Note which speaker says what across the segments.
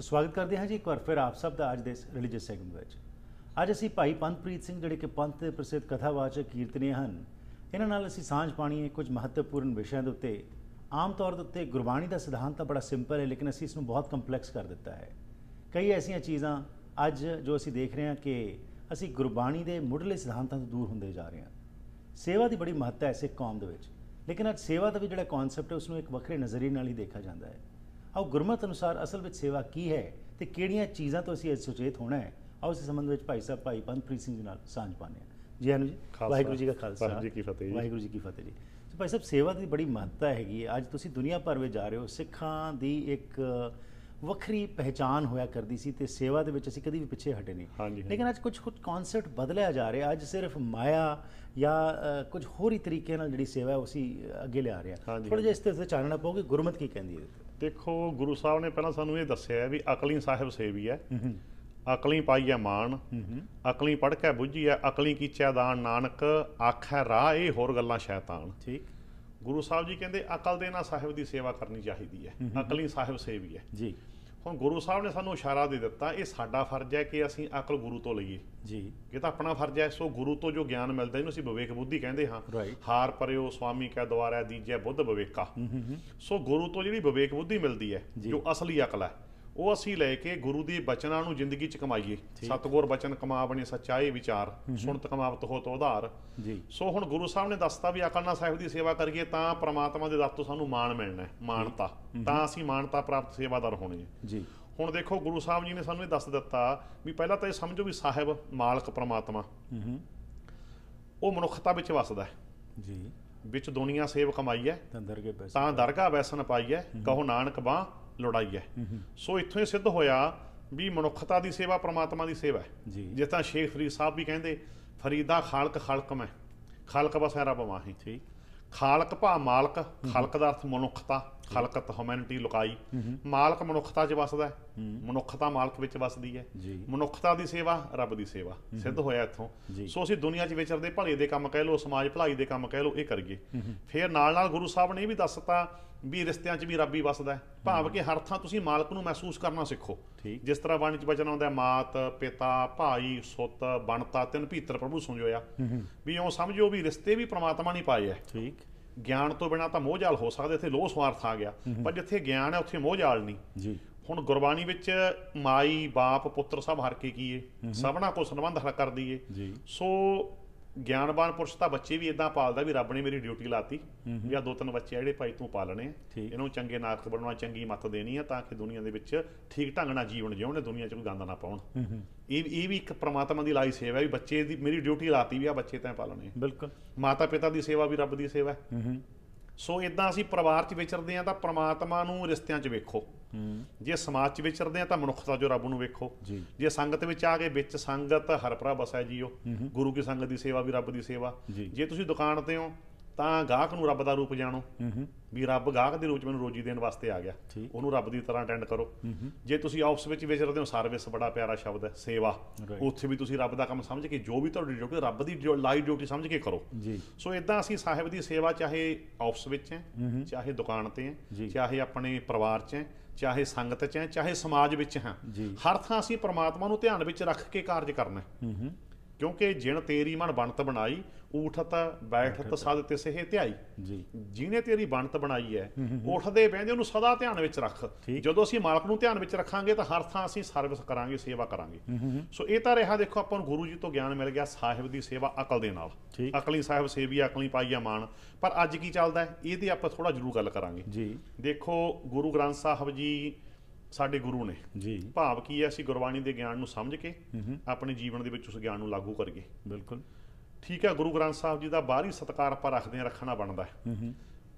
Speaker 1: ਸੋ ਸਵਾਗਤ ਕਰਦੇ ਹਾਂ ਜੀ ਇੱਕ ਵਾਰ ਫਿਰ ਆਪ ਸਭ ਦਾ ਅੱਜ ਦੇ ਇਸ ਰਿਲੀਜੀਅਸ ਸੈਗਮੈਂਟ ਵਿੱਚ। ਅੱਜ ਅਸੀਂ ਭਾਈ ਪੰਥਪ੍ਰੀਤ ਸਿੰਘ ਜਿਹੜੇ ਕਿ ਪੰਥ ਦੇ ਪ੍ਰਸਿੱਧ ਕਥਾਵਾਚਕ ਕੀਰਤਨੀਏ ਹਨ, ਇਹਨਾਂ ਨਾਲ ਅਸੀਂ ਸਾਂਝ ਪਾਣੀ ਹੈ ਕੁਝ ਮਹੱਤਵਪੂਰਨ ਵਿਸ਼ਿਆਂ ਦੇ ਉੱਤੇ, ਆਮ ਤੌਰ ਦੇ ਉੱਤੇ ਗੁਰਬਾਣੀ ਦਾ ਸਿਧਾਂਤ ਤਾਂ ਬੜਾ ਸਿੰਪਲ ਹੈ, ਲੇਕਿਨ ਅਸੀਂ ਇਸ ਨੂੰ ਬਹੁਤ ਕੰਪਲੈਕਸ ਕਰ ਦਿੱਤਾ ਹੈ। ਕਈ ਐਸੀਆਂ ਚੀਜ਼ਾਂ ਅੱਜ ਜੋ ਅਸੀਂ ਦੇਖ ਰਹੇ ਹਾਂ ਕਿ ਅਸੀਂ ਗੁਰਬਾਣੀ ਦੇ ਮੁੱਢਲੇ ਸਿਧਾਂਤਾਂ ਤੋਂ ਦੂਰ ਹੁੰਦੇ ਜਾ ਰਹੇ ਹਾਂ। ਸੇਵਾ ਦੀ ਬੜੀ ਮਹੱਤਤਾ ਹੈ ਸਿੱਖ ਕੌਮ ਦੇ ਵਿੱਚ, ਲੇਕਿਨ ਅੱਜ ਸੇਵਾ ਦਾ ਵੀ ਜਿਹੜਾ ਕਨਸੈਪਟ ਹੈ ਉਸ ਨੂੰ ਇੱਕ ਵੱਖਰੇ ਨਜ਼ਰੀਏ ਨਾਲ ਹੀ ਦੇਖਿਆ ਜਾਂਦਾ ਹੈ। ਆਓ ਗੁਰਮਤ ਅਨੁਸਾਰ ਅਸਲ ਵਿੱਚ ਸੇਵਾ ਕੀ ਹੈ ਤੇ ਕਿਹੜੀਆਂ ਚੀਜ਼ਾਂ ਤੋਂ ਅਸੀਂ ਸੁਚੇਤ ਹੋਣਾ ਹੈ? ਆਓ ਇਸ ਸੰਬੰਧ ਵਿੱਚ ਭਾਈ ਸਾਹਿਬ ਭਾਈ ਪੰਥਪ੍ਰੀਤ ਸਿੰਘ ਜੀ ਨਾਲ ਸਾਂਝ ਹਾਂ। ਜੀ ਅਨੂ ਜੀ। ਵਾਹਿਗੁਰੂ ਜੀ ਕਾ ਖਾਲਸਾ।
Speaker 2: ਵਾਹਿਗੁਰੂ ਜੀ ਕੀ ਫਤਿਹ ਜੀ।
Speaker 1: ਵਾਹਿਗੁਰੂ ਜੀ ਕੀ ਫਤਿਹ ਜੀ। ਸੋ ਭਾਈ ਸਾਹਿਬ ਸੇਵਾ ਦੀ ਬੜੀ ਮਹੱਤਤਾ ਹੈਗੀ ਅੱਜ ਤੁਸੀਂ ਦੁਨੀਆ ਭਰ ਵਿੱਚ ਜਾ ਰਹੇ ਹੋ ਸਿੱਖਾਂ ਦੀ ਇੱਕ ਵੱਖਰੀ ਪਹਿਚਾਨ ਹੋਇਆ ਕਰਦੀ ਸੀ ਤੇ ਸੇਵਾ ਦੇ ਵਿੱਚ ਅਸੀਂ ਕਦੀ ਵੀ ਪਿੱਛੇ ਹਟੇ ਨਹੀਂ। ਲੇਕਿਨ ਅੱਜ ਕੁਝ ਕੁਝ ਕਨਸੈਪਟ ਬਦਲਿਆ ਜਾ ਰਿਹਾ। ਅੱਜ ਸਿਰਫ ਮਾਇਆ ਜਾਂ ਕੁਝ ਹੋਰ ਹੀ ਤਰੀਕੇ ਨਾਲ ਜਿਹੜੀ ਸੇਵਾ ਹੈ ਉਹ ਅਸੀਂ ਅੱਗੇ ਲਿਆ ਰਹੇ ਥੋੜਾ ਜਿਹਾ ਇਸ ਤੇ ਚਾਨਣਾ ਪਾਓਗੇ ਗੁਰਮਤ ਕੀ ਕਹਿੰਦੀ ਹੈ?
Speaker 2: ਦੇਖੋ ਗੁਰੂ ਸਾਹਿਬ ਨੇ ਪਹਿਲਾਂ ਸਾਨੂੰ ਇਹ ਦੱਸਿਆ ਹੈ ਵੀ ਅਕਲੀ ਸਾਹਿਬ ਸੇਵੀ ਹੈ।
Speaker 1: ਹੂੰ ਹੂੰ।
Speaker 2: ਅਕਲੀ ਪਾਈਐ ਮਾਨ
Speaker 1: ਹੂੰ ਹੂੰ।
Speaker 2: ਅਕਲੀ ਪੜ੍ਹ ਕੇ ਬੁੱਝੀਐ ਅਕਲੀ ਕੀਚੈ ਦਾਨ ਨਾਨਕ ਆਖੈ ਰਾਹ ਇਹ ਹੋਰ ਗੱਲਾਂ ਸ਼ੈਤਾਨ।
Speaker 1: ਠੀਕ।
Speaker 2: ਗੁਰੂ ਸਾਹਿਬ ਜੀ ਕਹਿੰਦੇ ਅਕਲ ਦੇ ਨਾਲ ਸਾਹਿਬ ਦੀ ਸੇਵਾ ਕਰਨੀ ਚਾਹੀਦੀ ਹੈ। ਅਕਲੀ ਸਾਹਿਬ ਸੇਵੀ ਹੈ।
Speaker 1: ਜੀ।
Speaker 2: ਹੁਣ ਗੁਰੂ ਸਾਹਿਬ ਨੇ ਸਾਨੂੰ ਇਸ਼ਾਰਾ ਦੇ ਦਿੱਤਾ ਇਹ ਸਾਡਾ ਫਰਜ਼ ਹੈ ਕਿ ਅਸੀਂ ਅਕਲ ਗੁਰੂ ਤੋਂ ਲਈਏ।
Speaker 1: ਜੀ।
Speaker 2: ਇਹ ਤਾਂ ਆਪਣਾ ਫਰਜ਼ ਹੈ ਸੋ ਗੁਰੂ ਤੋਂ ਜੋ ਗਿਆਨ ਮਿਲਦਾ ਇਹਨੂੰ ਅਸੀਂ ਵਿਵੇਕ ਬੁੱਧੀ ਕਹਿੰਦੇ ਹਾਂ. ਹਾਰ ਪਰਿਓ ਸੁਆਮੀ ਕੈ ਦੁਆਰਾ ਦੀਜੈ ਬੁੱਧ ਵਿਵੇਕਾ। ਸੋ ਗੁਰੂ ਤੋਂ ਜਿਹੜੀ ਵਿਵੇਕ ਬੁੱਧੀ ਮਿਲਦੀ ਹੈ।
Speaker 1: ਜੋ
Speaker 2: ਅਸਲੀ ਅਕਲ ਹੈ ਉਹ ਅਸੀਂ ਲੈ ਕੇ ਗੁਰੂ ਦੀ ਬਚਨਾਂ ਨੂੰ ਜ਼ਿੰਦਗੀ ਚ ਕਮਾਈਏ। ਸਤਗੁਰ ਬਚਨ ਕਮਾਵਣੇ ਸੱਚਾਈ ਵਿਚਾਰ ਸੁਣਤ ਕਮਾਵਤ ਹੋ ਤੋ ਉਧਾਰ।
Speaker 1: ਜੀ।
Speaker 2: ਸੋ ਹੁਣ ਗੁਰੂ ਸਾਹਿਬ ਨੇ ਦੱਸਤਾ ਵੀ ਅਕਲ ਨਾਲ ਸਾਹਿਬ ਦੀ ਸੇਵਾ ਕਰੀਏ ਤਾਂ ਪ੍ਰਮਾਤਮਾ ਦੇ ਦਰ ਤੋਂ ਸਾਨੂੰ ਮਾਣ ਮਿਲਣਾ ਹੈ ਮਾਨਤਾ। ਤਾਂ ਅਸੀਂ ਮਾਨਤਾ ਪ੍ਰਾਪਤ ਸੇਵਾਦਾਰ ਹੋਣੇ
Speaker 1: ਜੀ।
Speaker 2: ਹੁਣ ਦੇਖੋ ਗੁਰੂ ਸਾਹਿਬ ਜੀ ਨੇ ਸਾਨੂੰ ਇਹ ਦੱਸ ਦਿੱਤਾ ਵੀ ਪਹਿਲਾਂ ਤਾਂ ਇਹ ਸਮਝੋ ਵੀ ਸਾਹਿਬ ਮਾਲਕ ਪ੍ਰਮਾਤਮਾ। ਉਹ ਮਨੁੱਖਤਾ ਵਿੱਚ ਵਸਦਾ ਹੈ।
Speaker 1: ਜੀ।
Speaker 2: ਵਿੱਚ ਦੁਨੀਆ ਸੇਵ ਕਮਾਈ ਹੈ।
Speaker 1: ਤਾਂ ਦਰਗੇ ਪੈਸੇ
Speaker 2: ਤਾਂ ਦਰਗਾਹ ਵੈਸਨ ਪਾਈ ਹੈ। ਕਹੋ ਨਾਨਕ ਬਾਹ ਲੁੜਾਈ ਹੈ। ਸੋ ਇੱਥੋਂ ਹੀ ਸਿੱਧ ਹੋਇਆ ਵੀ ਮਨੁੱਖਤਾ ਦੀ ਸੇਵਾ ਪ੍ਰਮਾਤਮਾ ਦੀ ਸੇਵਾ ਹੈ। ਜਿਸ ਤਾਂ ਸ਼ੇਖ ਫਰੀਦ ਸਾਹਿਬ ਵੀ ਕਹਿੰਦੇ ਫਰੀਦਾ ਖਾਲਕ ਖਲਕ ਮੈਂ ਖਾਲਕ ਬਸੈ ਰੱਬ ਮਾਹੀ
Speaker 1: ਠੀਕ।
Speaker 2: ਖਾਲਕ ਭਾ ਮਾਲਕ ਖਲਕ ਦਾ ਅਰਥ ਮਨੁੱਖਤਾ। ਖਲਕਤ ਹਿਊਮੈਨਿਟੀ ਲੁਕਾਈ। ਮਾਲਕ ਮਨੁੱਖਤਾ 'ਚ ਵਸਦਾ ਹੈ। ਮਨੁੱਖਤਾ ਮਾਲਕ ਵਿੱਚ ਵਸਦੀ ਹੈ। ਮਨੁੱਖਤਾ ਦੀ ਸੇਵਾ ਰੱਬ ਦੀ ਸੇਵਾ। ਸਿੱਧ ਹੋਇਆ ਇੱਥੋਂ। ਸੋ ਅਸੀਂ ਦੁਨੀਆ 'ਚ ਵਿਚਰਦੇ ਭਲੇ ਦੇ ਕੰਮ ਕਹਿ ਲਓ ਸਮਾਜ ਭਲਾਈ ਦੇ ਕੰਮ ਕਹਿ ਲਓ ਇਹ ਕਰੀਏ। ਫਿਰ ਨਾਲ ਨਾਲ ਗੁਰੂ ਸਾਹਿਬ ਨੇ ਇਹ ਵੀ ਦੱਸਤਾ ਵੀ ਰਿਸ਼ਤਿਆਂ 'ਚ ਵੀ ਰੱਬ ਹੀ ਵਸਦਾ ਹੈ। ਭਾਵ ਕਿ ਹਰ ਥਾਂ ਤੁਸੀਂ ਮਾਲਕ ਨੂੰ ਮਹਿਸੂਸ ਕਰਨਾ ਸਿੱਖੋ। ਜਿਸ ਤਰ੍ਹਾਂ ਬਾਣੀ 'ਚ ਵਚਨ ਆਉਂਦਾ ਮਾਤ ਪਿਤਾ ਭਾਈ ਸੁੱਤ ਬਣਤਾ ਤਿੰਨ ਭੀਤਰ ਪ੍ਰਭੂ ਸੁਣਜੋਇਆ ਵੀ ਇਉਂ ਸਮਝੋ ਵੀ ਰਿਸ਼ਤੇ ਵੀ ਪ੍ਰਮਾਤਮਾ ਨੇ ਪਾਏ ਹੈ।
Speaker 1: ਠੀਕ।
Speaker 2: ਗਿਆਨ ਤੋਂ ਬਿਨਾ ਤਾਂ ਮੋਹਜਾਲ ਹੋ ਸਕਦਾ ਇੱਥੇ ਲੋਹ ਸਵਾਰਥ ਆ ਗਿਆ। ਪਰ ਜਿੱਥੇ ਗਿਆਨ ਹੈ ਉੱਥੇ ਮੋਹਜਾਲ ਨਹੀਂ।
Speaker 1: ਜੀ।
Speaker 2: ਹੁਣ ਗੁਰਬਾਣੀ ਵਿੱਚ ਮਾਈ ਬਾਪ ਪੁੱਤਰ ਸਭ ਹਰ ਕੇ ਕੀਏ। ਸਭਨਾ ਕੋ ਸੰਬੰਧ ਹਰ ਕਰ ਦਈਏ
Speaker 1: ਜੀ।
Speaker 2: ਸੋ ਗਿਆਨਵਾਨ ਪੁਰਸ਼ ਤਾਂ ਬੱਚੇ ਵੀ ਇਦਾਂ ਪਾਲਦਾ ਵੀ ਰੱਬ ਨੇ ਮੇਰੀ ਡਿਊਟੀ ਲਾਤੀ ਵੀ ਆ ਦੋ ਤਿੰਨ ਬੱਚੇ ਜਿਹੜੇ ਭਾਈ ਤੂੰ ਪਾਲਣੇ ਆ। ਇਹਨਾਂ ਨੂੰ ਚੰਗੇ ਨਾਗਰਿਕ ਬਣਾਉਣਾ ਚੰਗੀ ਮੱਤ ਦੇਣੀ ਆ ਤਾਂ ਕਿ ਦੁਨੀਆ ਦੇ ਵਿੱਚ ਠੀਕ ਢੰਗ ਨਾਲ ਜੀਵਨ ਜਿਉਣ ਤੇ ਦੁਨੀਆ 'ਚ ਕੋਈ ਗੰਦ ਨਾ ਪਾਉਣ। ਇਹ ਇਹ ਵੀ ਇੱਕ ਪ੍ਰਮਾਤਮਾ ਦੀ ਲਾਈ ਸੇਵਾ ਹੈ ਵੀ ਬੱਚੇ ਦੀ ਮੇਰੀ ਡਿਊਟੀ ਲਾਤੀ ਵੀ ਆ ਬੱਚੇ ਤੈਂ ਪਾਲਣੇ
Speaker 1: ਬਿਲਕੁਲ।
Speaker 2: ਮਾਤਾ ਪਿਤਾ ਦੀ ਸੇਵਾ ਵੀ ਰੱਬ ਦੀ ਸੇਵਾ ਹੈ। ਸੋ ਇਦਾਂ ਅਸੀਂ ਪਰਿਵਾਰ 'ਚ ਵਿਚਰਦੇ ਆ ਤਾਂ ਪ੍ਰਮਾਤਮਾ ਨੂੰ ਰਿਸ਼ਤਿਆਂ 'ਚ ਵੇਖੋ। ਜੇ ਸਮਾਜ 'ਚ ਵਿਚਰਦੇ ਆ ਤਾਂ ਮਨੁੱਖਤਾ ਜੋ ਰੱਬ ਨੂੰ ਵੇਖੋ।
Speaker 1: ਜੀ।
Speaker 2: ਸੰਗਤ ਵਿੱਚ ਆ ਕੇ ਵਿੱਚ ਸੰਗਤ ਹਰ ਭਰਾ ਬਸੈ ਜੀਓ। ਗੁਰੂ ਕੀ ਸੰਗਤ ਦੀ ਸੇਵਾ ਵੀ ਰੱਬ ਦੀ ਸੇਵਾ।
Speaker 1: ਜੀ।
Speaker 2: ਤੁਸੀਂ ਦੁਕਾਨ ਤੇ ਹੋ ਤਾਂ ਗਾਹਕ ਨੂੰ ਰੱਬ ਦਾ ਰੂਪ ਜਾਣੋ। ਵੀ ਰੱਬ ਗਾਹਕ ਦੇ ਰੂਪ 'ਚ ਮੈਨੂੰ ਰੋਜੀ ਦੇਣ ਵਾਸਤੇ ਆ ਗਿਆ। ਉਹਨੂੰ ਰੱਬ ਦੀ ਤਰ੍ਹਾਂ ਅਟੈਂਡ ਕਰੋ। ਜੇ ਤੁਸੀਂ ਆਫਿਸ ਵਿੱਚ ਵਿਚਰਦੇ ਹੋ ਸਰਵਿਸ ਬੜਾ ਪਿਆਰਾ ਸ਼ਬਦ ਹੈ ਸੇਵਾ. ਉੱਥੇ ਵੀ ਤੁਸੀਂ ਰੱਬ ਦਾ ਕੰਮ ਸਮਝ ਕੇ ਜੋ ਵੀ ਤੁਹਾਡੀ ਡਿਊਟੀ ਰੱਬ ਦੀ ਲਾਈ ਡਿਊਟੀ ਸਮਝ ਕੇ ਕਰੋ। ਸੋ ਇਦਾਂ ਅਸੀਂ ਸਾਹਿਬ ਦੀ ਸੇਵਾ ਚਾਹੇ ਆਫਿਸ ਵਿੱਚ ਹੈ ਚਾਹੇ ਦੁਕਾਨ ਤੇ। ਹੈ ਚਾਹੇ ਆਪਣੇ ਪਰਿਵਾਰ 'ਚ ਹੈ ਚਾਹੇ ਸੰਗਤ 'ਚ ਹੈ ਚਾਹੇ ਸਮਾਜ ਵਿੱਚ ਹਾਂ। ਹਰ ਥਾਂ ਅਸੀਂ ਪ੍ਰਮਾਤਮਾ ਨੂੰ ਧਿਆਨ ਵਿੱਚ ਰੱਖ ਕੇ ਕਾਰਜ ਕਰਨਾ ਹੂੰ। ਕਿਉਂਕਿ ਜਿਣ ਤੇਰੀ ਮਨ ਬਣਤ ਬਣਾਈ ਊਠਤ ਬੈਠਤ ਸਦ ਤਿਸਹਿ ਧਿਆਈ।
Speaker 1: ਜੀ।
Speaker 2: ਜਿਹਨੇ ਤੇਰੀ ਬਣਤ ਬਣਾਈ ਹੈ ਉੱਠਦੇ ਬਹਿੰਦੇ ਉਹਨੂੰ ਸਦਾ ਧਿਆਨ ਵਿੱਚ ਰੱਖ। ਜਦੋਂ ਅਸੀਂ ਮਾਲਕ ਨੂੰ ਧਿਆਨ ਵਿੱਚ ਰੱਖਾਂਗੇ ਤਾਂ ਹਰ ਥਾਂ ਅਸੀਂ ਸਰਵਿਸ ਕਰਾਂਗੇ ਸੇਵਾ ਕਰਾਂਗੇ। ਸੋ ਇਹ ਤਾਂ ਰਿਹਾ ਦੇਖੋ ਆਪਾਂ ਨੂੰ ਗੁਰੂ ਜੀ ਤੋਂ ਗਿਆਨ ਮਿਲ ਗਿਆ ਸਾਹਿਬ ਦੀ ਸੇਵਾ ਅਕਲ ਦੇ ਨਾਲ। ਅਕਲੀ ਸਾਹਿਬ ਸੇਵੀ ਅਕਲੀ ਪਾਈਆ ਮਾਨ ਪਰ ਅੱਜ ਕੀ ਚੱਲਦਾ ਹੈ? ਇਹਦੀ ਆਪਾਂ ਥੋੜਾ ਜ਼ਰੂਰ ਗੱਲ ਕਰਾਂਗੇ।
Speaker 1: ਜੀ।
Speaker 2: ਦੇਖੋ ਗੁਰੂ ਗ੍ਰੰਥ ਸਾਹਿਬ ਜੀ ਸਾਡੇ ਗੁਰੂ ਨੇ।
Speaker 1: ਜੀ।
Speaker 2: ਭਾਵ ਕੀ ਹੈ ਅਸੀਂ ਗੁਰਬਾਣੀ ਦੇ ਗਿਆਨ ਨੂੰ ਸਮਝ ਕੇ ਆਪਣੇ ਜੀਵਨ ਦੇ ਵਿੱਚ ਉਸ ਗਿਆਨ ਨੂੰ ਲਾਗੂ ਕਰੀਏ।
Speaker 1: ਬਿਲਕੁਲ।
Speaker 2: ਠੀਕ ਹੈ ਗੁਰੂ ਗ੍ਰੰਥ ਸਾਹਿਬ ਜੀ ਦਾ ਬਾਹਰੀ ਸਤਕਾਰ ਆਪਾਂ ਰੱਖਦੇ ਹਾਂ ਰੱਖਣਾ ਬਣਦਾ ਹੈ।
Speaker 1: ਹੂੰ ਹੂੰ।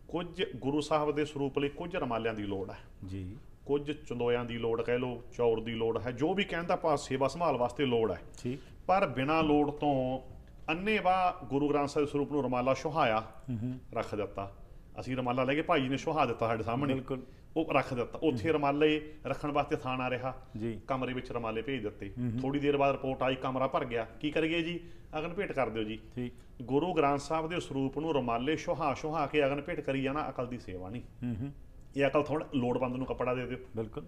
Speaker 2: ਕੁਝ ਗੁਰੂ ਸਾਹਿਬ ਦੇ ਸਰੂਪ ਲਈ ਕੁਝ ਰਮਾਲਿਆਂ ਦੀ ਲੋੜ ਹੈ।
Speaker 1: ਜੀ।
Speaker 2: ਕੁਝ ਚੰਦੋਇਆਂ ਦੀ ਲੋੜ ਕਹਿ ਲਓ ਚੌਰ ਦੀ ਲੋੜ ਹੈ ਜੋ ਵੀ ਕਹਿੰਦਾ ਪਾ ਸੇਵਾ ਸੰਭਾਲ ਵਾਸਤੇ ਲੋੜ ਹੈ।
Speaker 1: ਠੀਕ।
Speaker 2: ਪਰ ਬਿਨਾਂ ਲੋੜ ਤੋਂ ਅੰਨੇਵਾ ਗੁਰੂ ਗ੍ਰੰਥ ਸਾਹਿਬ ਦੇ ਸਰੂਪ ਨੂੰ ਰਮਾਲਾ ਸੁਹਾਇਆ
Speaker 1: ਹੂੰ ਹੂੰ।
Speaker 2: ਰੱਖ ਦਿੱਤਾ। ਅਸੀਂ ਰਮਾਲਾ ਲੈ ਕੇ ਭਾਈ ਜੀ ਨੇ ਸੁਹਾ ਦਿੱਤਾ ਸਾਡੇ ਸਾਹਮਣੇ।
Speaker 1: ਬਿਲਕੁਲ।
Speaker 2: ਉਹ ਰੱਖ ਦਿੱਤਾ। ਉੱਥੇ ਰਮਾਲੇ ਰੱਖਣ ਵਾਸਤੇ ਥਾਂ ਆ ਰਿਹਾ।
Speaker 1: ਜੀ।
Speaker 2: ਕਮਰੇ ਵਿੱਚ ਰਮਾਲੇ ਭੇਜ ਦਿੱਤੇ। ਥੋੜੀ ਦੇਰ ਬਾਅਦ ਰਿਪੋਰਟ ਆਈ ਕਮਰਾ ਭਰ ਗਿਆ। ਕੀ ਕਰੀਏ ਜੀ? ਅਗਨ ਭੇਟ ਕਰ ਦਿਓ ਜੀ।
Speaker 1: ਠੀਕ।
Speaker 2: ਗੁਰੂ ਗ੍ਰੰਥ ਸਾਹਿਬ ਦੇ ਸਰੂਪ ਨੂੰ ਰਮਾਲੇ ਸੁਹਾ ਸੁਹਾ ਕੇ ਅਗਨ ਭੇਟ ਕਰੀ ਜਾਣਾ ਅਕਲ ਦੀ ਸੇਵਾ ਨਹੀਂ।
Speaker 1: ਹੂੰ ਹੂੰ।
Speaker 2: ਇਹ ਅਕਲ ਥੋੜਾ ਲੋੜਵੰਦ ਨੂੰ ਕੱਪੜਾ ਦੇ ਦਿਓ।
Speaker 1: ਬਿਲਕੁਲ।